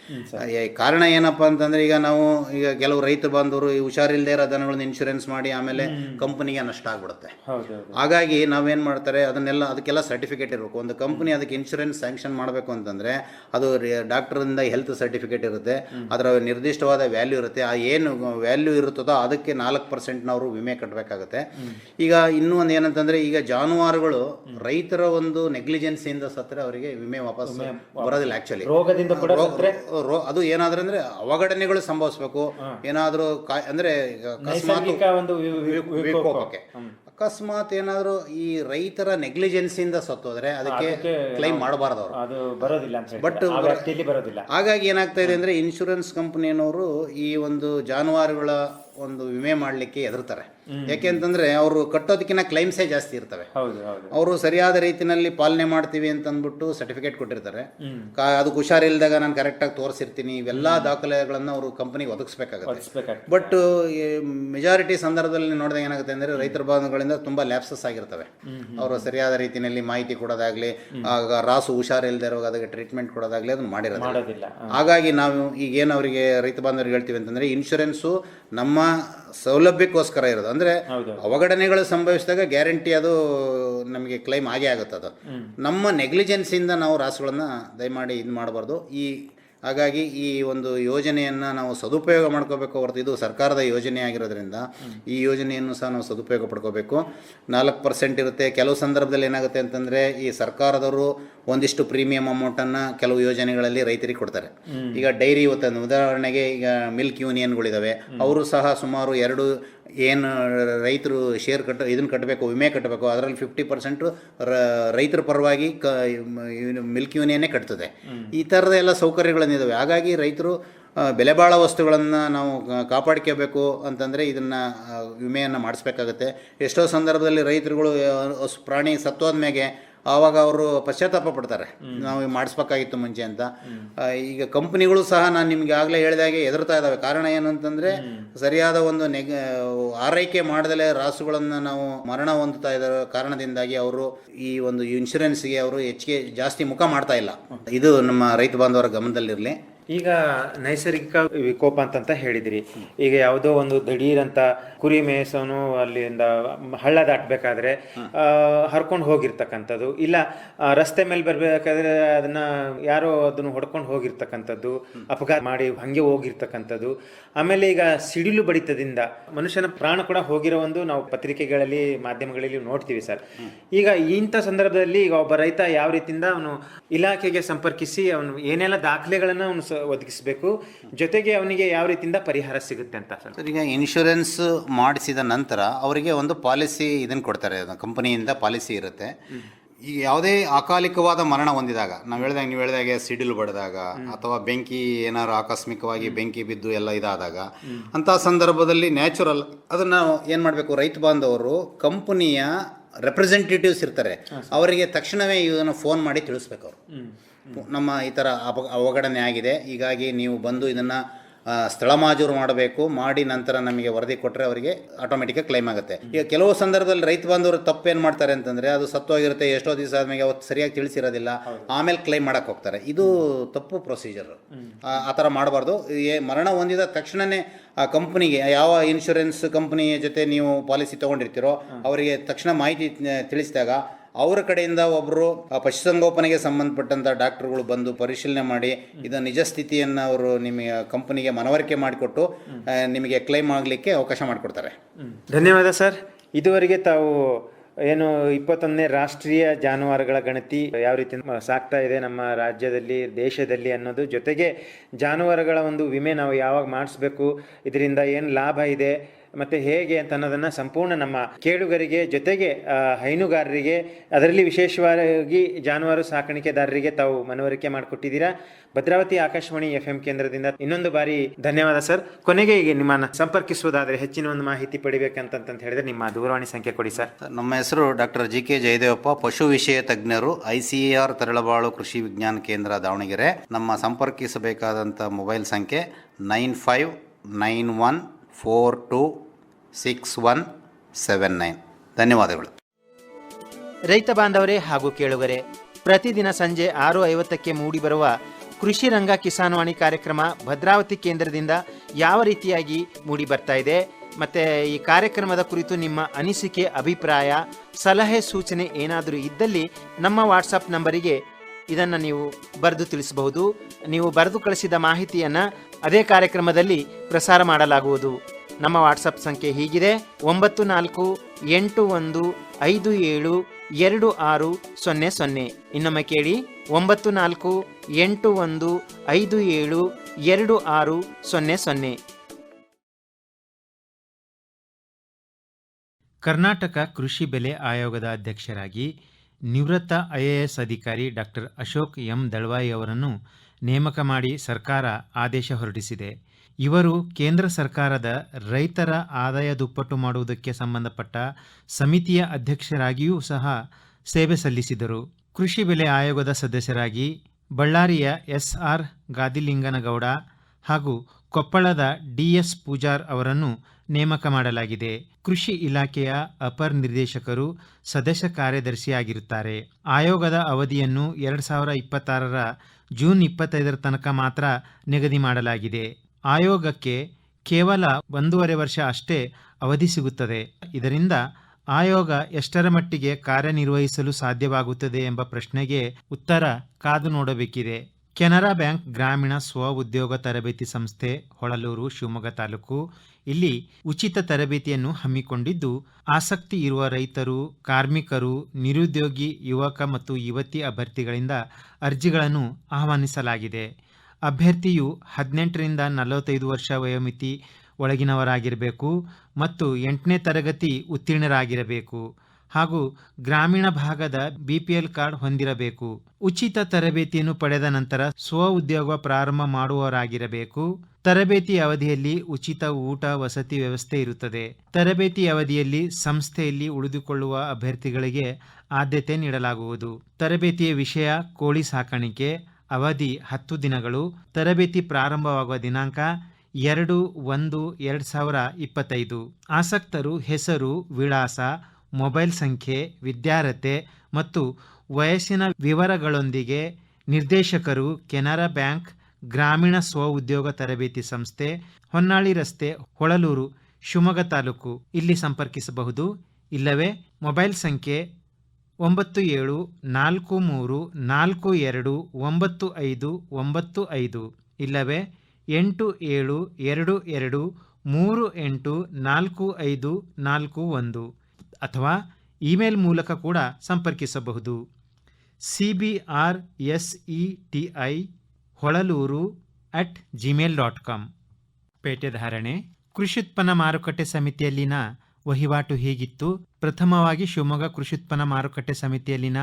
ಕಾರಣ ಏನಪ್ಪ ಅಂತಂದ್ರೆ ಈಗ ನಾವು ಈಗ ಕೆಲವು ರೈತ ಬಂದವರು ಈ ಹುಷಾರಿಲ್ಲದೆ ಇರೋ ದನಗಳನ್ನ ಇನ್ಶೂರೆನ್ಸ್ ಮಾಡಿ ಆಮೇಲೆ ಕಂಪನಿಗೆ ನಷ್ಟ ಆಗ್ಬಿಡುತ್ತೆ. ಹಾಗಾಗಿ ನಾವೇನು ಮಾಡ್ತಾರೆ ಅದನ್ನೆಲ್ಲ ಅದಕ್ಕೆಲ್ಲ ಸರ್ಟಿಫಿಕೇಟ್ ಇರಬೇಕು. ಒಂದು ಕಂಪನಿ ಅದಕ್ಕೆ ಇನ್ಶೂರೆನ್ಸ್ ಸ್ಯಾಂಕ್ಷನ್ ಮಾಡಬೇಕು ಅಂತಂದರೆ ಅದು ಡಾಕ್ಟರಿಂದ ಹೆಲ್ತ್ ಸರ್ಟಿಫಿಕೇಟ್ ಇರುತ್ತೆ. ಅದರ ನಿರ್ದಿಷ್ಟವಾದ ವ್ಯಾಲ್ಯೂ ಇರುತ್ತೆ. ಆ ಏನು ವ್ಯಾಲ್ಯೂ ಇರುತ್ತದೋ ಅದಕ್ಕೆ ನಾಲ್ಕು ಪರ್ಸೆಂಟ್ನವರು ವಿಮೆ ಕಟ್ಟಬೇಕಾಗುತ್ತೆ ಈಗ ಇನ್ನೂ ಒಂದು ಏನಂತಂದರೆ ಈಗ ಜಾನುವಾರುಗಳು ರೈತರ ಒಂದು ನೆಗ್ಲಿಜೆನ್ಸಿಯಿಂದ ಸತ್ತರೆ ಅವರಿಗೆ ವಿಮೆ ವಾಪಸ್ ಬರೋದಿಲ್ಲ ಆಕ್ಚುಲಿ ರೋಗದಿಂದ ಅದು ಏನಾದ್ರೆ ಅಂದ್ರೆ ಅವಘಡನೆಗಳು ಸಂಭವಿಸಬೇಕು. ಏನಾದರೂ ಅಂದ್ರೆ ವಿಕೋಪಕ್ಕೆ. ಅಕಸ್ಮಾತ್ ಏನಾದರೂ ಈ ರೈತರ ನೆಗ್ಲಿಜೆನ್ಸಿಯಿಂದ ಸತ್ತೋದ್ರೆ ಅದಕ್ಕೆ ಕ್ಲೈಮ್ ಮಾಡಬಾರ್ದು ಅವರು. ಬಟ್ ಹಾಗಾಗಿ ಏನಾಗ್ತಾ ಇದೆ ಅಂದ್ರೆ ಇನ್ಶೂರೆನ್ಸ್ ಕಂಪನಿಯವರು ಈ ಒಂದು ಜಾನುವಾರುಗಳ ಒಂದು ವಿಮೆ ಮಾಡಲಿಕ್ಕೆ ಹೆದರ್ತಾರೆ. ಯಾಕೆ ಅಂತಂದ್ರೆ ಅವರು ಕಟ್ಟೋದಕ್ಕಿಂತ ಕ್ಲೈಮ್ಸೇ ಜಾಸ್ತಿ ಇರ್ತವೆ. ಅವರು ಸರಿಯಾದ ರೀತಿಯಲ್ಲಿ ಪಾಲನೆ ಮಾಡ್ತೀವಿ ಅಂತ ಅಂದ್ಬಿಟ್ಟು ಸರ್ಟಿಫಿಕೇಟ್ ಕೊಟ್ಟಿರ್ತಾರೆ ಕಾ ಅದಕ್ಕೆ ಹುಷಾರಿಲ್ದಾಗ ನಾನು ಕರೆಕ್ಟಾಗಿ ತೋರಿಸಿರ್ತೀನಿ ಇವೆಲ್ಲ ದಾಖಲೆಗಳನ್ನು ಅವರು ಕಂಪನಿಗೆ ಒದಗಿಸ್ಬೇಕಾಗುತ್ತೆ. ಬಟ್ ಮೆಜಾರಿಟಿ ಸಂದರ್ಭದಲ್ಲಿ ನೋಡಿದಾಗ ಏನಾಗುತ್ತೆ ಅಂದರೆ ರೈತರ ಬಾಂಧವಗಳಿಂದ ತುಂಬ ಲ್ಯಾಪ್ಸಸ್ ಆಗಿರ್ತವೆ. ಅವರು ಸರಿಯಾದ ರೀತಿಯಲ್ಲಿ ಮಾಹಿತಿ ಕೊಡೋದಾಗ್ಲಿ ಆಗ ರಾಸು ಹುಷಾರಿಲ್ಲದೆ ಇರುವಾಗ ಅದಕ್ಕೆ ಟ್ರೀಟ್ಮೆಂಟ್ ಕೊಡೋದಾಗ್ಲಿ ಅದನ್ನು ಮಾಡಿರೋದಿಲ್ಲ. ಹಾಗಾಗಿ ನಾವು ಈಗ ಏನು ಅವರಿಗೆ ರೈತ ಬಾಂಧವರಿಗೆ ಹೇಳ್ತೀವಿ ಅಂತಂದರೆ ಇನ್ಶೂರೆನ್ಸು ನಮ್ಮ ಸೌಲಭ್ಯಕ್ಕೋಸ್ಕರ ಇರೋದು. ಅಂದರೆ ಅವಘಡನೆಗಳು ಸಂಭವಿಸಿದಾಗ ಗ್ಯಾರಂಟಿ ಅದು ನಮಗೆ ಕ್ಲೈಮ್ ಆಗೇ ಆಗುತ್ತೆ ಅದು ನಮ್ಮ ನೆಗ್ಲಿಜೆನ್ಸಿಂದ ನಾವು ರಾಸುಗಳನ್ನು ದಯಮಾಡಿ ಇದು ಮಾಡಬಾರ್ದು ಈ ಹಾಗಾಗಿ ಈ ಒಂದು ಯೋಜನೆಯನ್ನು ನಾವು ಸದುಪಯೋಗ ಮಾಡ್ಕೋಬೇಕು ಹೊರತು ಇದು ಸರ್ಕಾರದ ಯೋಜನೆ ಆಗಿರೋದ್ರಿಂದ ಈ ಯೋಜನೆಯನ್ನು ಸಹ ನಾವು ಸದುಪಯೋಗ ಪಡ್ಕೋಬೇಕು. ನಾಲ್ಕು ಪರ್ಸೆಂಟ್ ಇರುತ್ತೆ. ಕೆಲವು ಸಂದರ್ಭದಲ್ಲಿ ಏನಾಗುತ್ತೆ ಅಂತಂದರೆ ಈ ಸರ್ಕಾರದವರು ಒಂದಿಷ್ಟು ಪ್ರೀಮಿಯಂ ಅಮೌಂಟನ್ನು ಕೆಲವು ಯೋಜನೆಗಳಲ್ಲಿ ರೈತರಿಗೆ ಕೊಡ್ತಾರೆ. ಈಗ ಡೈರಿ ಇವತ್ತು ಉದಾಹರಣೆಗೆ ಈಗ ಮಿಲ್ಕ್ ಯೂನಿಯನ್ಗಳಿದ್ದಾವೆ ಅವರು ಸಹ ಸುಮಾರು ಎರಡು ಏನು ರೈತರು ಶೇರ್ ಕಟ್ಟ ಇದನ್ನು ಕಟ್ಟಬೇಕು ವಿಮೆ ಕಟ್ಟಬೇಕು ಅದರಲ್ಲಿ ಫಿಫ್ಟಿ ಪರ್ಸೆಂಟು ರೈತರ ಪರವಾಗಿ ಕ ಮಿಲ್ಕ್ ಯೂನಿಯನ್ನೇ ಕಟ್ತದೆ. ಈ ಥರದ ಎಲ್ಲ ಸೌಕರ್ಯಗಳನ್ನಿದ್ದಾವೆ ಹಾಗಾಗಿ ರೈತರು ಬೆಲೆ ಬಾಳ ವಸ್ತುಗಳನ್ನು ನಾವು ಕಾಪಾಡ್ಕೋಬೇಕು ಅಂತಂದರೆ ಇದನ್ನು ವಿಮೆಯನ್ನು ಮಾಡಿಸ್ಬೇಕಾಗತ್ತೆ. ಎಷ್ಟೋ ಸಂದರ್ಭದಲ್ಲಿ ರೈತರುಗಳು ಪ್ರಾಣಿ ಪ್ರಾಣಿ ಸತ್ತೋದ್ಮೇಲೆ ಆವಾಗ ಅವರು ಪಶ್ಚಾತ್ತಾಪ ಪಡ್ತಾರೆ. ನಾವು ಮಾಡಿಸ್ಬೇಕಾಗಿತ್ತು ಮುಂಚೆ ಅಂತ. ಈಗ ಕಂಪ್ನಿಗಳು ಸಹ ನಾನು ನಿಮ್ಗೆ ಆಗಲೇ ಹೇಳಿದಾಗೆ ಎದುರ್ತಾ ಇದ್ದಾವೆ. ಕಾರಣ ಏನು ಅಂತಂದರೆ ಸರಿಯಾದ ಒಂದು ನೆಗ, ಆರೈಕೆ ಮಾಡದಲೇ ರಾಸುಗಳನ್ನು ನಾವು ಮರಣ ಹೊಂದುತ್ತಾ ಇರೋ ಕಾರಣದಿಂದಾಗಿ ಅವರು ಈ ಒಂದು ಇನ್ಶೂರೆನ್ಸ್ಗೆ ಅವರು ಹೆಚ್ಚಿಗೆ ಜಾಸ್ತಿ ಮುಖ ಮಾಡ್ತಾ ಇಲ್ಲ. ಇದು ನಮ್ಮ ರೈತ ಬಾಂಧವರ ಗಮನದಲ್ಲಿರಲಿ. ಈಗ ನೈಸರ್ಗಿಕ ವಿಕೋಪ ಅಂತಂತ ಹೇಳಿದಿರಿ. ಈಗ ಯಾವುದೋ ಒಂದು ದಿಢೀರಂತ ಕುರಿ ಮೇಯಿಸೋನು ಅಲ್ಲಿಂದ ಹಳ್ಳ ದಾಟಬೇಕಾದ್ರೆ ಹರ್ಕೊಂಡು ಹೋಗಿರ್ತಕ್ಕಂಥದ್ದು, ಇಲ್ಲ ರಸ್ತೆ ಮೇಲೆ ಬರಬೇಕಾದ್ರೆ ಅದನ್ನ ಯಾರೋ ಅದನ್ನು ಹೊಡ್ಕೊಂಡು ಹೋಗಿರ್ತಕ್ಕಂಥದ್ದು, ಅಪಘಾತ ಮಾಡಿ ಹಂಗೆ ಹೋಗಿರ್ತಕ್ಕಂಥದ್ದು. ಆಮೇಲೆ ಈಗ ಸಿಡಿಲು ಬಡಿತದಿಂದ ಮನುಷ್ಯನ ಪ್ರಾಣ ಕೂಡ ಹೋಗಿರೋ ಒಂದು ನಾವು ಪತ್ರಿಕೆಗಳಲ್ಲಿ, ಮಾಧ್ಯಮಗಳಲ್ಲಿ ನೋಡ್ತೀವಿ ಸರ್. ಈಗ ಇಂಥ ಸಂದರ್ಭದಲ್ಲಿ ಈಗ ಒಬ್ಬ ರೈತ ಯಾವ ರೀತಿಯಿಂದ ಅವನು ಇಲಾಖೆಗೆ ಸಂಪರ್ಕಿಸಿ ಅವನು ಏನೆಲ್ಲ ದಾಖಲೆಗಳನ್ನು ಅವನು ಒದಗಿಸಬೇಕು. ಜೊತೆಗೆ ಅವನಿಗೆ ಯಾವ ರೀತಿಯಿಂದ ಪರಿಹಾರ ಸಿಗುತ್ತೆ ಅಂತ ಸರ್? ಸರ್ ಈಗ ಇನ್ಶೂರೆನ್ಸ್ ಮಾಡಿಸಿದ ನಂತರ ಅವರಿಗೆ ಒಂದು ಪಾಲಿಸಿ ಇದನ್ನು ಕೊಡ್ತಾರೆ. ಕಂಪನಿಯಿಂದ ಪಾಲಿಸಿ ಇರುತ್ತೆ. ಈಗ ಯಾವುದೇ ಅಕಾಲಿಕವಾದ ಮರಣ ಹೊಂದಿದಾಗ ನಾವು ಹೇಳಿದಾಗ ನೀವು ಹೇಳ್ದಾಗೆ ಸಿಡಿಲು ಬಡಿದಾಗ ಅಥವಾ ಬೆಂಕಿ ಏನಾದ್ರು ಆಕಸ್ಮಿಕವಾಗಿ ಬೆಂಕಿ ಬಿದ್ದು ಎಲ್ಲ ಇದಾದಾಗ ಅಂತ ಸಂದರ್ಭದಲ್ಲಿ ನ್ಯಾಚುರಲ್ ಅದನ್ನು ಏನು ಮಾಡಬೇಕು ರೈತ ಬಾಂಧವರು ಕಂಪನಿಯ ರೆಪ್ರೆಸೆಂಟೇಟಿವ್ಸ್ ಇರ್ತಾರೆ. ಅವರಿಗೆ ತಕ್ಷಣವೇ ಇದನ್ನು ಫೋನ್ ಮಾಡಿ ತಿಳಿಸ್ಬೇಕು ಅವರು. ನಮ್ಮ ಈ ಥರ ಅಪ ಅವಘಡನೆ ಆಗಿದೆ. ಹೀಗಾಗಿ ನೀವು ಬಂದು ಇದನ್ನು ಸ್ಥಳ ಮಾಜೂರು ಮಾಡಬೇಕು. ಮಾಡಿ ನಂತರ ನಮಗೆ ವರದಿ ಕೊಟ್ಟರೆ ಅವರಿಗೆ ಆಟೋಮೆಟಿಕ್ ಕ್ಲೈಮ್ ಆಗುತ್ತೆ. ಈಗ ಕೆಲವು ಸಂದರ್ಭದಲ್ಲಿ ರೈತ ಬಾಂಧವರು ತಪ್ಪೇನು ಮಾಡ್ತಾರೆ ಅಂತಂದರೆ ಅದು ಸತ್ತೋಗಿರುತ್ತೆ ಎಷ್ಟೋ ದಿವಸ ಆದಮೇಲೆ ಅವತ್ತು ಸರಿಯಾಗಿ ತಿಳಿಸಿರೋದಿಲ್ಲ. ಆಮೇಲೆ ಕ್ಲೈಮ್ ಮಾಡಕ್ಕೆ ಹೋಗ್ತಾರೆ. ಇದು ತಪ್ಪು ಪ್ರೊಸೀಜರ್ ಆ ಥರ ಮಾಡಬಾರ್ದು. ಏ ಮರಣ ಹೊಂದಿದ ತಕ್ಷಣವೇ ಆ ಕಂಪ್ನಿಗೆ ಯಾವ ಇನ್ಶೂರೆನ್ಸ್ ಕಂಪ್ನಿಯ ಜೊತೆ ನೀವು ಪಾಲಿಸಿ ತೊಗೊಂಡಿರ್ತೀರೋ ಅವರಿಗೆ ತಕ್ಷಣ ಮಾಹಿತಿ ತಿಳಿಸಿದಾಗ ಅವರ ಕಡೆಯಿಂದ ಒಬ್ಬರು ಪಶುಸಂಗೋಪನೆಗೆ ಸಂಬಂಧಪಟ್ಟಂಥ ಡಾಕ್ಟರ್ಗಳು ಬಂದು ಪರಿಶೀಲನೆ ಮಾಡಿ ಇದು ನಿಜ ಸ್ಥಿತಿಯನ್ನು ಅವರು ನಿಮಗೆ ಕಂಪನಿಗೆ ಮನವರಿಕೆ ಮಾಡಿಕೊಟ್ಟು ನಿಮಗೆ ಕ್ಲೈಮ್ ಆಗಲಿಕ್ಕೆ ಅವಕಾಶ ಮಾಡಿಕೊಡ್ತಾರೆ. ಧನ್ಯವಾದ ಸರ್. ಇದುವರೆಗೆ ತಾವು ಏನು ಇಪ್ಪತ್ತೊಂದನೇ ರಾಷ್ಟ್ರೀಯ ಜಾನುವಾರುಗಳ ಗಣತಿ ಯಾವ ರೀತಿ ಸಾಕ್ತಾ ಇದೆ ನಮ್ಮ ರಾಜ್ಯದಲ್ಲಿ, ದೇಶದಲ್ಲಿ ಅನ್ನೋದು ಜೊತೆಗೆ ಜಾನುವಾರುಗಳ ಒಂದು ವಿಮೆ ನಾವು ಯಾವಾಗ ಮಾಡಿಸ್ಬೇಕು, ಇದರಿಂದ ಏನು ಲಾಭ ಇದೆ ಮತ್ತೆ ಹೇಗೆ ಅಂತ ಅನ್ನೋದನ್ನ ಸಂಪೂರ್ಣ ನಮ್ಮ ಕೇಳುಗರಿಗೆ ಜೊತೆಗೆ ಹೈನುಗಾರರಿಗೆ, ಅದರಲ್ಲಿ ವಿಶೇಷವಾಗಿ ಜಾನುವಾರು ಸಾಕಾಣಿಕೆದಾರರಿಗೆ ತಾವು ಮನವರಿಕೆ ಮಾಡಿಕೊಟ್ಟಿದ್ದೀರಾ. ಭದ್ರಾವತಿ ಆಕಾಶವಾಣಿ ಎಫ್ ಎಂ ಕೇಂದ್ರದಿಂದ ಇನ್ನೊಂದು ಬಾರಿ ಧನ್ಯವಾದ ಸರ್. ಕೊನೆಗೆ ಈಗ ನಿಮ್ಮನ್ನು ಸಂಪರ್ಕಿಸುವುದಾದರೆ ಹೆಚ್ಚಿನ ಒಂದು ಮಾಹಿತಿ ಪಡಿಬೇಕಂತಂತ ಹೇಳಿದ್ರೆ ನಿಮ್ಮ ದೂರವಾಣಿ ಸಂಖ್ಯೆ ಕೊಡಿ ಸರ್. ನಮ್ಮ ಹೆಸರು ಡಾಕ್ಟರ್ ಜಿ ಕೆ ಜಯದೇವಪ್ಪ, ಪಶು ವಿಷಯ ತಜ್ಞರು, ಐ ಸಿ ಆರ್ ತರಳಬಾಳು ಕೃಷಿ ವಿಜ್ಞಾನ ಕೇಂದ್ರ ದಾವಣಗೆರೆ. ನಮ್ಮ ಸಂಪರ್ಕಿಸಬೇಕಾದಂಥ ಮೊಬೈಲ್ ಸಂಖ್ಯೆ nine five nine one four two six one seven nine. ಧನ್ಯವಾದಗಳು. ರೈತ ಬಾಂಧವರೇ ಹಾಗೂ ಕೇಳುಗರೆ, ಪ್ರತಿದಿನ ಸಂಜೆ ಆರು ಐವತ್ತಕ್ಕೆ ಮೂಡಿಬರುವ ಕೃಷಿ ರಂಗ ಕಿಸಾನ್ವಾಣಿ ಕಾರ್ಯಕ್ರಮ ಭದ್ರಾವತಿ ಕೇಂದ್ರದಿಂದ ಯಾವ ರೀತಿಯಾಗಿ ಮೂಡಿ ಬರ್ತಾ ಇದೆ, ಮತ್ತೆ ಈ ಕಾರ್ಯಕ್ರಮದ ಕುರಿತು ನಿಮ್ಮ ಅನಿಸಿಕೆ, ಅಭಿಪ್ರಾಯ, ಸಲಹೆ, ಸೂಚನೆ ಏನಾದರೂ ಇದ್ದಲ್ಲಿ ನಮ್ಮ ವಾಟ್ಸಪ್ ನಂಬರಿಗೆ ಇದನ್ನು ನೀವು ಬರೆದು ತಿಳಿಸಬಹುದು. ನೀವು ಬರೆದು ಕಳಿಸಿದ ಮಾಹಿತಿಯನ್ನು ಅದೇ ಕಾರ್ಯಕ್ರಮದಲ್ಲಿ ಪ್ರಸಾರ ಮಾಡಲಾಗುವುದು. ನಮ್ಮ ವಾಟ್ಸಪ್ ಸಂಖ್ಯೆ ಹೀಗಿದೆ. ಒಂಬತ್ತು ನಾಲ್ಕು, ಎಂಟು ಒಂದು, ಐದು ಏಳು, ಎರಡು ಆರು, ಸೊನ್ನೆ ಸೊನ್ನೆ. ಇನ್ನೊಮ್ಮೆ ಕೇಳಿ. ಒಂಬತ್ತು ನಾಲ್ಕು, ಎಂಟು ಒಂದು, ಐದು ಏಳು, ಎರಡು ಆರು, ಸೊನ್ನೆ ಸೊನ್ನೆ. ಕರ್ನಾಟಕ ಕೃಷಿ ಬೆಲೆ ಆಯೋಗದ ಅಧ್ಯಕ್ಷರಾಗಿ ನಿವೃತ್ತ ಐಎಎಸ್ ಅಧಿಕಾರಿ ಡಾಕ್ಟರ್ ಅಶೋಕ್ ಎಂ ದಳ್ವಾಯಿ ಅವರನ್ನು ನೇಮಕ ಮಾಡಿ ಸರ್ಕಾರ ಆದೇಶ ಹೊರಡಿಸಿದೆ. ಇವರು ಕೇಂದ್ರ ಸರ್ಕಾರದ ರೈತರ ಆದಾಯ ದುಪ್ಪಟ್ಟು ಮಾಡುವುದಕ್ಕೆ ಸಂಬಂಧಪಟ್ಟ ಸಮಿತಿಯ ಅಧ್ಯಕ್ಷರಾಗಿಯೂ ಸಹ ಸೇವೆ ಸಲ್ಲಿಸಿದರು. ಕೃಷಿ ಬೆಲೆ ಆಯೋಗದ ಸದಸ್ಯರಾಗಿ ಬಳ್ಳಾರಿಯ ಎಸ್ ಆರ್ ಗಾದಿಲಿಂಗನಗೌಡ ಹಾಗೂ ಕೊಪ್ಪಳದ ಡಿ ಎಸ್ ಪೂಜಾರ್ ಅವರನ್ನು ನೇಮಕ ಮಾಡಲಾಗಿದೆ. ಕೃಷಿ ಇಲಾಖೆಯ ಅಪರ್ ನಿರ್ದೇಶಕರು ಸದಸ್ಯ ಕಾರ್ಯದರ್ಶಿಯಾಗಿರುತ್ತಾರೆ. ಆಯೋಗದ ಅವಧಿಯನ್ನು ಎರಡ್ ಸಾವಿರ ಇಪ್ಪತ್ತಾರರ ಜೂನ್ ಇಪ್ಪತ್ತೈದರ ತನಕ ಮಾತ್ರ ನಿಗದಿ ಮಾಡಲಾಗಿದೆ. ಆಯೋಗಕ್ಕೆ ಕೇವಲ ಒಂದೂವರೆ ವರ್ಷ ಅಷ್ಟೇ ಅವಧಿ ಸಿಗುತ್ತದೆ. ಇದರಿಂದ ಆಯೋಗ ಎಷ್ಟರ ಮಟ್ಟಿಗೆ ಕಾರ್ಯನಿರ್ವಹಿಸಲು ಸಾಧ್ಯವಾಗುತ್ತದೆ ಎಂಬ ಪ್ರಶ್ನೆಗೆ ಉತ್ತರ ಕಾದು ನೋಡಬೇಕಿದೆ. ಕೆನರಾ ಬ್ಯಾಂಕ್ ಗ್ರಾಮೀಣ ಸ್ವ ಉದ್ಯೋಗ ತರಬೇತಿ ಸಂಸ್ಥೆ, ಹೊಳಲೂರು, ಶಿವಮೊಗ್ಗ ತಾಲೂಕು ಇಲ್ಲಿ ಉಚಿತ ತರಬೇತಿಯನ್ನು ಹಮ್ಮಿಕೊಂಡಿದ್ದು, ಆಸಕ್ತಿ ಇರುವ ರೈತರು, ಕಾರ್ಮಿಕರು, ನಿರುದ್ಯೋಗಿ, ಯುವಕ ಮತ್ತು ಯುವತಿ ಅಭ್ಯರ್ಥಿಗಳಿಂದ ಅರ್ಜಿಗಳನ್ನು ಆಹ್ವಾನಿಸಲಾಗಿದೆ. ಅಭ್ಯರ್ಥಿಯು ಹದಿನೆಂಟರಿಂದ ನಲವತ್ತೈದು ವರ್ಷ ವಯೋಮಿತಿ ಒಳಗಿನವರಾಗಿರಬೇಕು ಮತ್ತು ಎಂಟನೇ ತರಗತಿ ಉತ್ತೀರ್ಣರಾಗಿರಬೇಕು. ಹಾಗೂ ಗ್ರಾಮೀಣ ಭಾಗದ ಬಿಪಿಎಲ್ ಕಾರ್ಡ್ ಹೊಂದಿರಬೇಕು. ಉಚಿತ ತರಬೇತಿಯನ್ನು ಪಡೆದ ನಂತರ ಸ್ವ ಉದ್ಯೋಗ ಪ್ರಾರಂಭ ಮಾಡುವವರಾಗಿರಬೇಕು. ತರಬೇತಿ ಅವಧಿಯಲ್ಲಿ ಉಚಿತ ಊಟ ವಸತಿ ವ್ಯವಸ್ಥೆ ಇರುತ್ತದೆ. ತರಬೇತಿ ಅವಧಿಯಲ್ಲಿ ಸಂಸ್ಥೆಯಲ್ಲಿ ಉಳಿದುಕೊಳ್ಳುವ ಅಭ್ಯರ್ಥಿಗಳಿಗೆ ಆದ್ಯತೆ ನೀಡಲಾಗುವುದು. ತರಬೇತಿಯ ವಿಷಯ ಕೋಳಿ ಸಾಕಾಣಿಕೆ, ಅವಧಿ ಹತ್ತು ದಿನಗಳು, ತರಬೇತಿ ಪ್ರಾರಂಭವಾಗುವ ದಿನಾಂಕ ಎರಡು ಒಂದು ಎರಡು ಸಾವಿರ ಇಪ್ಪತ್ತೈದು. ಆಸಕ್ತರು, ಹೆಸರು, ವಿಳಾಸ ಮೊಬೈಲ್ ಸಂಖ್ಯೆ, ವಿದ್ಯಾರ್ಹತೆ ಮತ್ತು ವಯಸ್ಸಿನ ವಿವರಗಳೊಂದಿಗೆ ನಿರ್ದೇಶಕರು ಕೆನರಾ ಬ್ಯಾಂಕ್, ಗ್ರಾಮೀಣ ಸ್ವ ಉದ್ಯೋಗ ತರಬೇತಿ ಸಂಸ್ಥೆ, ಹೊನ್ನಾಳಿ ರಸ್ತೆ, ಹೊಳಲೂರು, ಶಿವಮೊಗ್ಗ ತಾಲೂಕು. ಇಲ್ಲಿ ಸಂಪರ್ಕಿಸಬಹುದು. ಇಲ್ಲವೇ, ಮೊಬೈಲ್ ಸಂಖ್ಯೆ ಒಂಬತ್ತು ಏಳು ನಾಲ್ಕು ಮೂರು ನಾಲ್ಕು ಎರಡು ಒಂಬತ್ತು ಐದು ಒಂಬತ್ತು ಐದು. ಇಲ್ಲವೇ, ಎಂಟು ಏಳು ಎರಡು ಎರಡು ಮೂರು ಎಂಟು ನಾಲ್ಕು ಐದು ನಾಲ್ಕು ಒಂದು. ಅಥವಾ ಇಮೇಲ್ ಮೂಲಕ ಕೂಡ ಸಂಪರ್ಕಿಸಬಹುದು. C B R S E T I Holalur at gmail dot com ಪೇಟೆ ಧಾರಣೆ ಕೃಷಿ ಉತ್ಪನ್ನ ಮಾರುಕಟ್ಟೆ ಸಮಿತಿಯಲ್ಲಿನ ವಹಿವಾಟು ಹೀಗಿತ್ತು. ಪ್ರಥಮವಾಗಿ ಶಿವಮೊಗ್ಗ ಕೃಷಿ ಉತ್ಪನ್ನ ಮಾರುಕಟ್ಟೆ ಸಮಿತಿಯಲ್ಲಿನ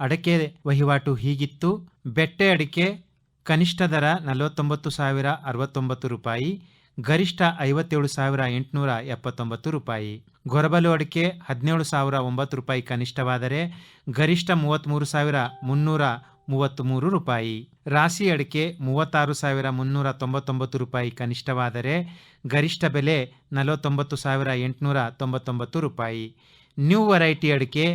ಅಡಕೆ ವಹಿವಾಟು ಹೀಗಿತ್ತು. ಬೆಟ್ಟೆ ಅಡಿಕೆ ಕನಿಷ್ಠ ದರ ನಲವತ್ತೊಂಬತ್ತು ಸಾವಿರ ಅರವತ್ತೊಂಬತ್ತು ರೂಪಾಯಿ, ಗರಿಷ್ಠ ಐವತ್ತೇಳು ಸಾವಿರ ಎಂಟುನೂರ ಎಪ್ಪತ್ತೊಂಬತ್ತು ರೂಪಾಯಿ. ಗೊರಬಲು ಅಡಿಕೆ ಹದಿನೇಳು ಸಾವಿರ ಒಂಬತ್ತು ರೂಪಾಯಿ ಕನಿಷ್ಠವಾದರೆ ಗರಿಷ್ಠ ಮೂವತ್ತ್ಮೂರು ಸಾವಿರ ಮುನ್ನೂರ ಮೂವತ್ತ್ಮೂರು ರೂಪಾಯಿ. ರಾಶಿ ಅಡಿಕೆ ಮೂವತ್ತಾರು ಸಾವಿರ ಮುನ್ನೂರ ತೊಂಬತ್ತೊಂಬತ್ತು ರೂಪಾಯಿ ಕನಿಷ್ಠವಾದರೆ ಗರಿಷ್ಠ ಬೆಲೆ ನಲವತ್ತೊಂಬತ್ತು ಸಾವಿರ ಎಂಟುನೂರ ತೊಂಬತ್ತೊಂಬತ್ತು ರೂಪಾಯಿ. ನ್ಯೂ ವೆರೈಟಿ ಅಡಿಕೆ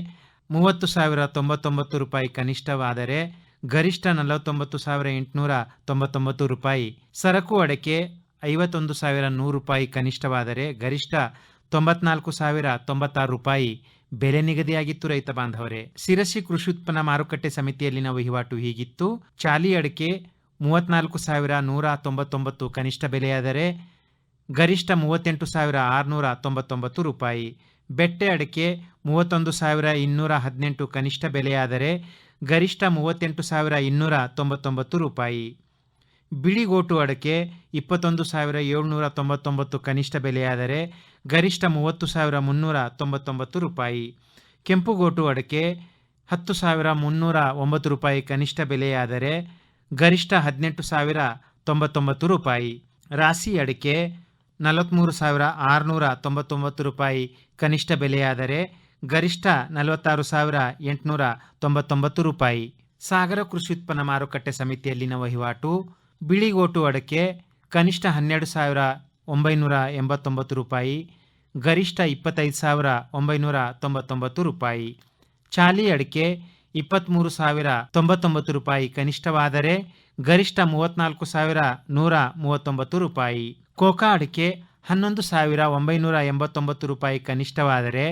ಮೂವತ್ತು ಸಾವಿರ ತೊಂಬತ್ತೊಂಬತ್ತು ರೂಪಾಯಿ ಕನಿಷ್ಠವಾದರೆ ಗರಿಷ್ಠ ನಲವತ್ತೊಂಬತ್ತು ಸಾವಿರ ಎಂಟುನೂರ ತೊಂಬತ್ತೊಂಬತ್ತು ರೂಪಾಯಿ. ಸರಕು ಅಡಿಕೆ ಐವತ್ತೊಂದು ಸಾವಿರ ನೂರು ರೂಪಾಯಿ ಕನಿಷ್ಠವಾದರೆ ಗರಿಷ್ಠ ತೊಂಬತ್ನಾಲ್ಕು ಸಾವಿರ ತೊಂಬತ್ತಾರು ರೂಪಾಯಿ ಬೆಲೆ ನಿಗದಿಯಾಗಿತ್ತು, ರೈತ ಬಾಂಧವರೇ. ಸಿರಸಿ ಕೃಷಿ ಉತ್ಪನ್ನ ಮಾರುಕಟ್ಟೆ ಸಮಿತಿಯಲ್ಲಿನ ವಹಿವಾಟು ಹೀಗಿತ್ತು. ಚಾಲಿ ಅಡಿಕೆ ಮೂವತ್ನಾಲ್ಕು ಸಾವಿರ ನೂರ ತೊಂಬತ್ತೊಂಬತ್ತು ಕನಿಷ್ಠ ಬೆಲೆಯಾದರೆ ಗರಿಷ್ಠ ಮೂವತ್ತೆಂಟು ಸಾವಿರ ಆರುನೂರ ತೊಂಬತ್ತೊಂಬತ್ತು ರೂಪಾಯಿ. ಬೆಟ್ಟೆ ಅಡಿಕೆ ಮೂವತ್ತೊಂದು ಸಾವಿರ ಇನ್ನೂರ ಹದಿನೆಂಟು ಕನಿಷ್ಠ ಬೆಲೆಯಾದರೆ ಗರಿಷ್ಠ ಮೂವತ್ತೆಂಟು ಸಾವಿರ ಇನ್ನೂರ ತೊಂಬತ್ತೊಂಬತ್ತು ರೂಪಾಯಿ. ಬಿಳಿಗೋಟು ಅಡಕೆ ಇಪ್ಪತ್ತೊಂದು ಸಾವಿರ ಏಳ್ನೂರ ತೊಂಬತ್ತೊಂಬತ್ತು ಕನಿಷ್ಠ ಬೆಲೆಯಾದರೆ ಗರಿಷ್ಠ ಮೂವತ್ತು ಸಾವಿರ ಮುನ್ನೂರ ತೊಂಬತ್ತೊಂಬತ್ತು ರೂಪಾಯಿ. ಕೆಂಪುಗೋಟು ಅಡಕೆ ಹತ್ತು ಸಾವಿರ ಮುನ್ನೂರ ಒಂಬತ್ತು ರೂಪಾಯಿ ಕನಿಷ್ಠ ಬೆಲೆಯಾದರೆ ಗರಿಷ್ಠ ಹದಿನೆಂಟು ಸಾವಿರ ತೊಂಬತ್ತೊಂಬತ್ತು ರೂಪಾಯಿ. ರಾಶಿ ಅಡಿಕೆ ನಲವತ್ತ್ಮೂರು ಸಾವಿರ ಆರುನೂರ ತೊಂಬತ್ತೊಂಬತ್ತು ರೂಪಾಯಿ ಕನಿಷ್ಠ ಬೆಲೆಯಾದರೆ ಗರಿಷ್ಠ ನಲವತ್ತಾರು ಸಾವಿರ ಎಂಟುನೂರ ತೊಂಬತ್ತೊಂಬತ್ತು ರೂಪಾಯಿ. ಸಾಗರ ಕೃಷಿ ಉತ್ಪನ್ನ ಮಾರುಕಟ್ಟೆ ಸಮಿತಿಯಲ್ಲಿನ ವಹಿವಾಟು. ಬಿಳಿಗೋಟು ಅಡಕೆ ಕನಿಷ್ಠ ಹನ್ನೆರಡು ಸಾವಿರ ಒಂಬೈನೂರ ಎಂಬತ್ತೊಂಬತ್ತು ರೂಪಾಯಿ, ಗರಿಷ್ಠ ಇಪ್ಪತ್ತೈದು ಸಾವಿರ ಒಂಬೈನೂರ ತೊಂಬತ್ತೊಂಬತ್ತು ರೂಪಾಯಿ. ಚಾಲಿ ಅಡಿಕೆ ಇಪ್ಪತ್ತ್ಮೂರು ಸಾವಿರ ತೊಂಬತ್ತೊಂಬತ್ತು ರೂಪಾಯಿ ಕನಿಷ್ಠವಾದರೆ ಗರಿಷ್ಠ ಮೂವತ್ತ್ನಾಲ್ಕು ಸಾವಿರ ನೂರ ಮೂವತ್ತೊಂಬತ್ತು ರೂಪಾಯಿ. ಕೋಕಾ ಅಡಿಕೆ ಹನ್ನೊಂದು ಸಾವಿರ ಒಂಬೈನೂರ ಎಂಬತ್ತೊಂಬತ್ತು ರೂಪಾಯಿ ಕನಿಷ್ಠವಾದರೆ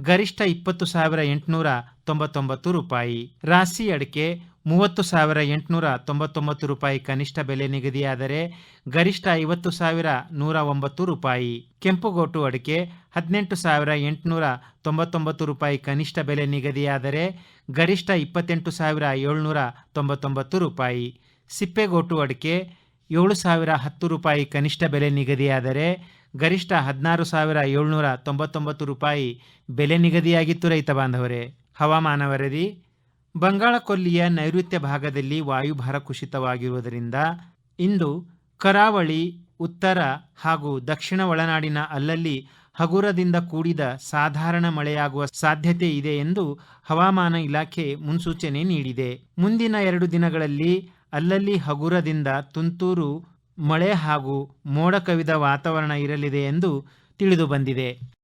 ಗರಿಷ್ಠ ಇಪ್ಪತ್ತು ಸಾವಿರ ಎಂಟುನೂರ ತೊಂಬತ್ತೊಂಬತ್ತು ರೂಪಾಯಿ. ರಾಶಿ ಅಡಿಕೆ ಮೂವತ್ತು ಸಾವಿರ ಎಂಟುನೂರ ತೊಂಬತ್ತೊಂಬತ್ತು ರೂಪಾಯಿ ಕನಿಷ್ಠ ಬೆಲೆ ನಿಗದಿಯಾದರೆ ಗರಿಷ್ಠ ಐವತ್ತು ಸಾವಿರ ನೂರ ಒಂಬತ್ತು ರೂಪಾಯಿ. ಕೆಂಪುಗೋಟು ಅಡಿಕೆ ಹದಿನೆಂಟು ಸಾವಿರ ಎಂಟುನೂರ ತೊಂಬತ್ತೊಂಬತ್ತು ರೂಪಾಯಿ ಕನಿಷ್ಠ ಬೆಲೆ ನಿಗದಿಯಾದರೆ ಗರಿಷ್ಠ ಇಪ್ಪತ್ತೆಂಟು ಸಾವಿರ ಏಳ್ನೂರ ತೊಂಬತ್ತೊಂಬತ್ತು ರೂಪಾಯಿ. ಸಿಪ್ಪೆಗೋಟು ಅಡಿಕೆ ಏಳು ಸಾವಿರ ಹತ್ತು ರೂಪಾಯಿ ಕನಿಷ್ಠ ಬೆಲೆ ನಿಗದಿಯಾದರೆ ಗರಿಷ್ಠ ಹದಿನಾರು ಸಾವಿರ ಏಳ್ನೂರ ತೊಂಬತ್ತೊಂಬತ್ತು ರೂಪಾಯಿ ಬೆಲೆ ನಿಗದಿಯಾಗಿತ್ತು ರೈತ ಬಾಂಧವರೇ. ಹವಾಮಾನ ವರದಿ. ಬಂಗಾಳಕೊಲ್ಲಿಯ ನೈಋತ್ಯ ಭಾಗದಲ್ಲಿ ವಾಯುಭಾರ ಕುಸಿತವಾಗಿರುವುದರಿಂದ ಇಂದು ಕರಾವಳಿ, ಉತ್ತರ ಹಾಗೂ ದಕ್ಷಿಣ ಒಳನಾಡಿನ ಅಲ್ಲಲ್ಲಿ ಹಗುರದಿಂದ ಕೂಡಿದ ಸಾಧಾರಣ ಮಳೆಯಾಗುವ ಸಾಧ್ಯತೆ ಇದೆ ಎಂದು ಹವಾಮಾನ ಇಲಾಖೆ ಮುನ್ಸೂಚನೆ ನೀಡಿದೆ. ಮುಂದಿನ ಎರಡು ದಿನಗಳಲ್ಲಿ ಅಲ್ಲಲ್ಲಿ ಹಗುರದಿಂದ ತುಂತುರು, ಮಳೆ ಹಾಗೂ ಮೋಡ ಕವಿದ ವಾತಾವರಣ ಇರಲಿದೆ ಎಂದು ತಿಳಿದು ಬಂದಿದೆ.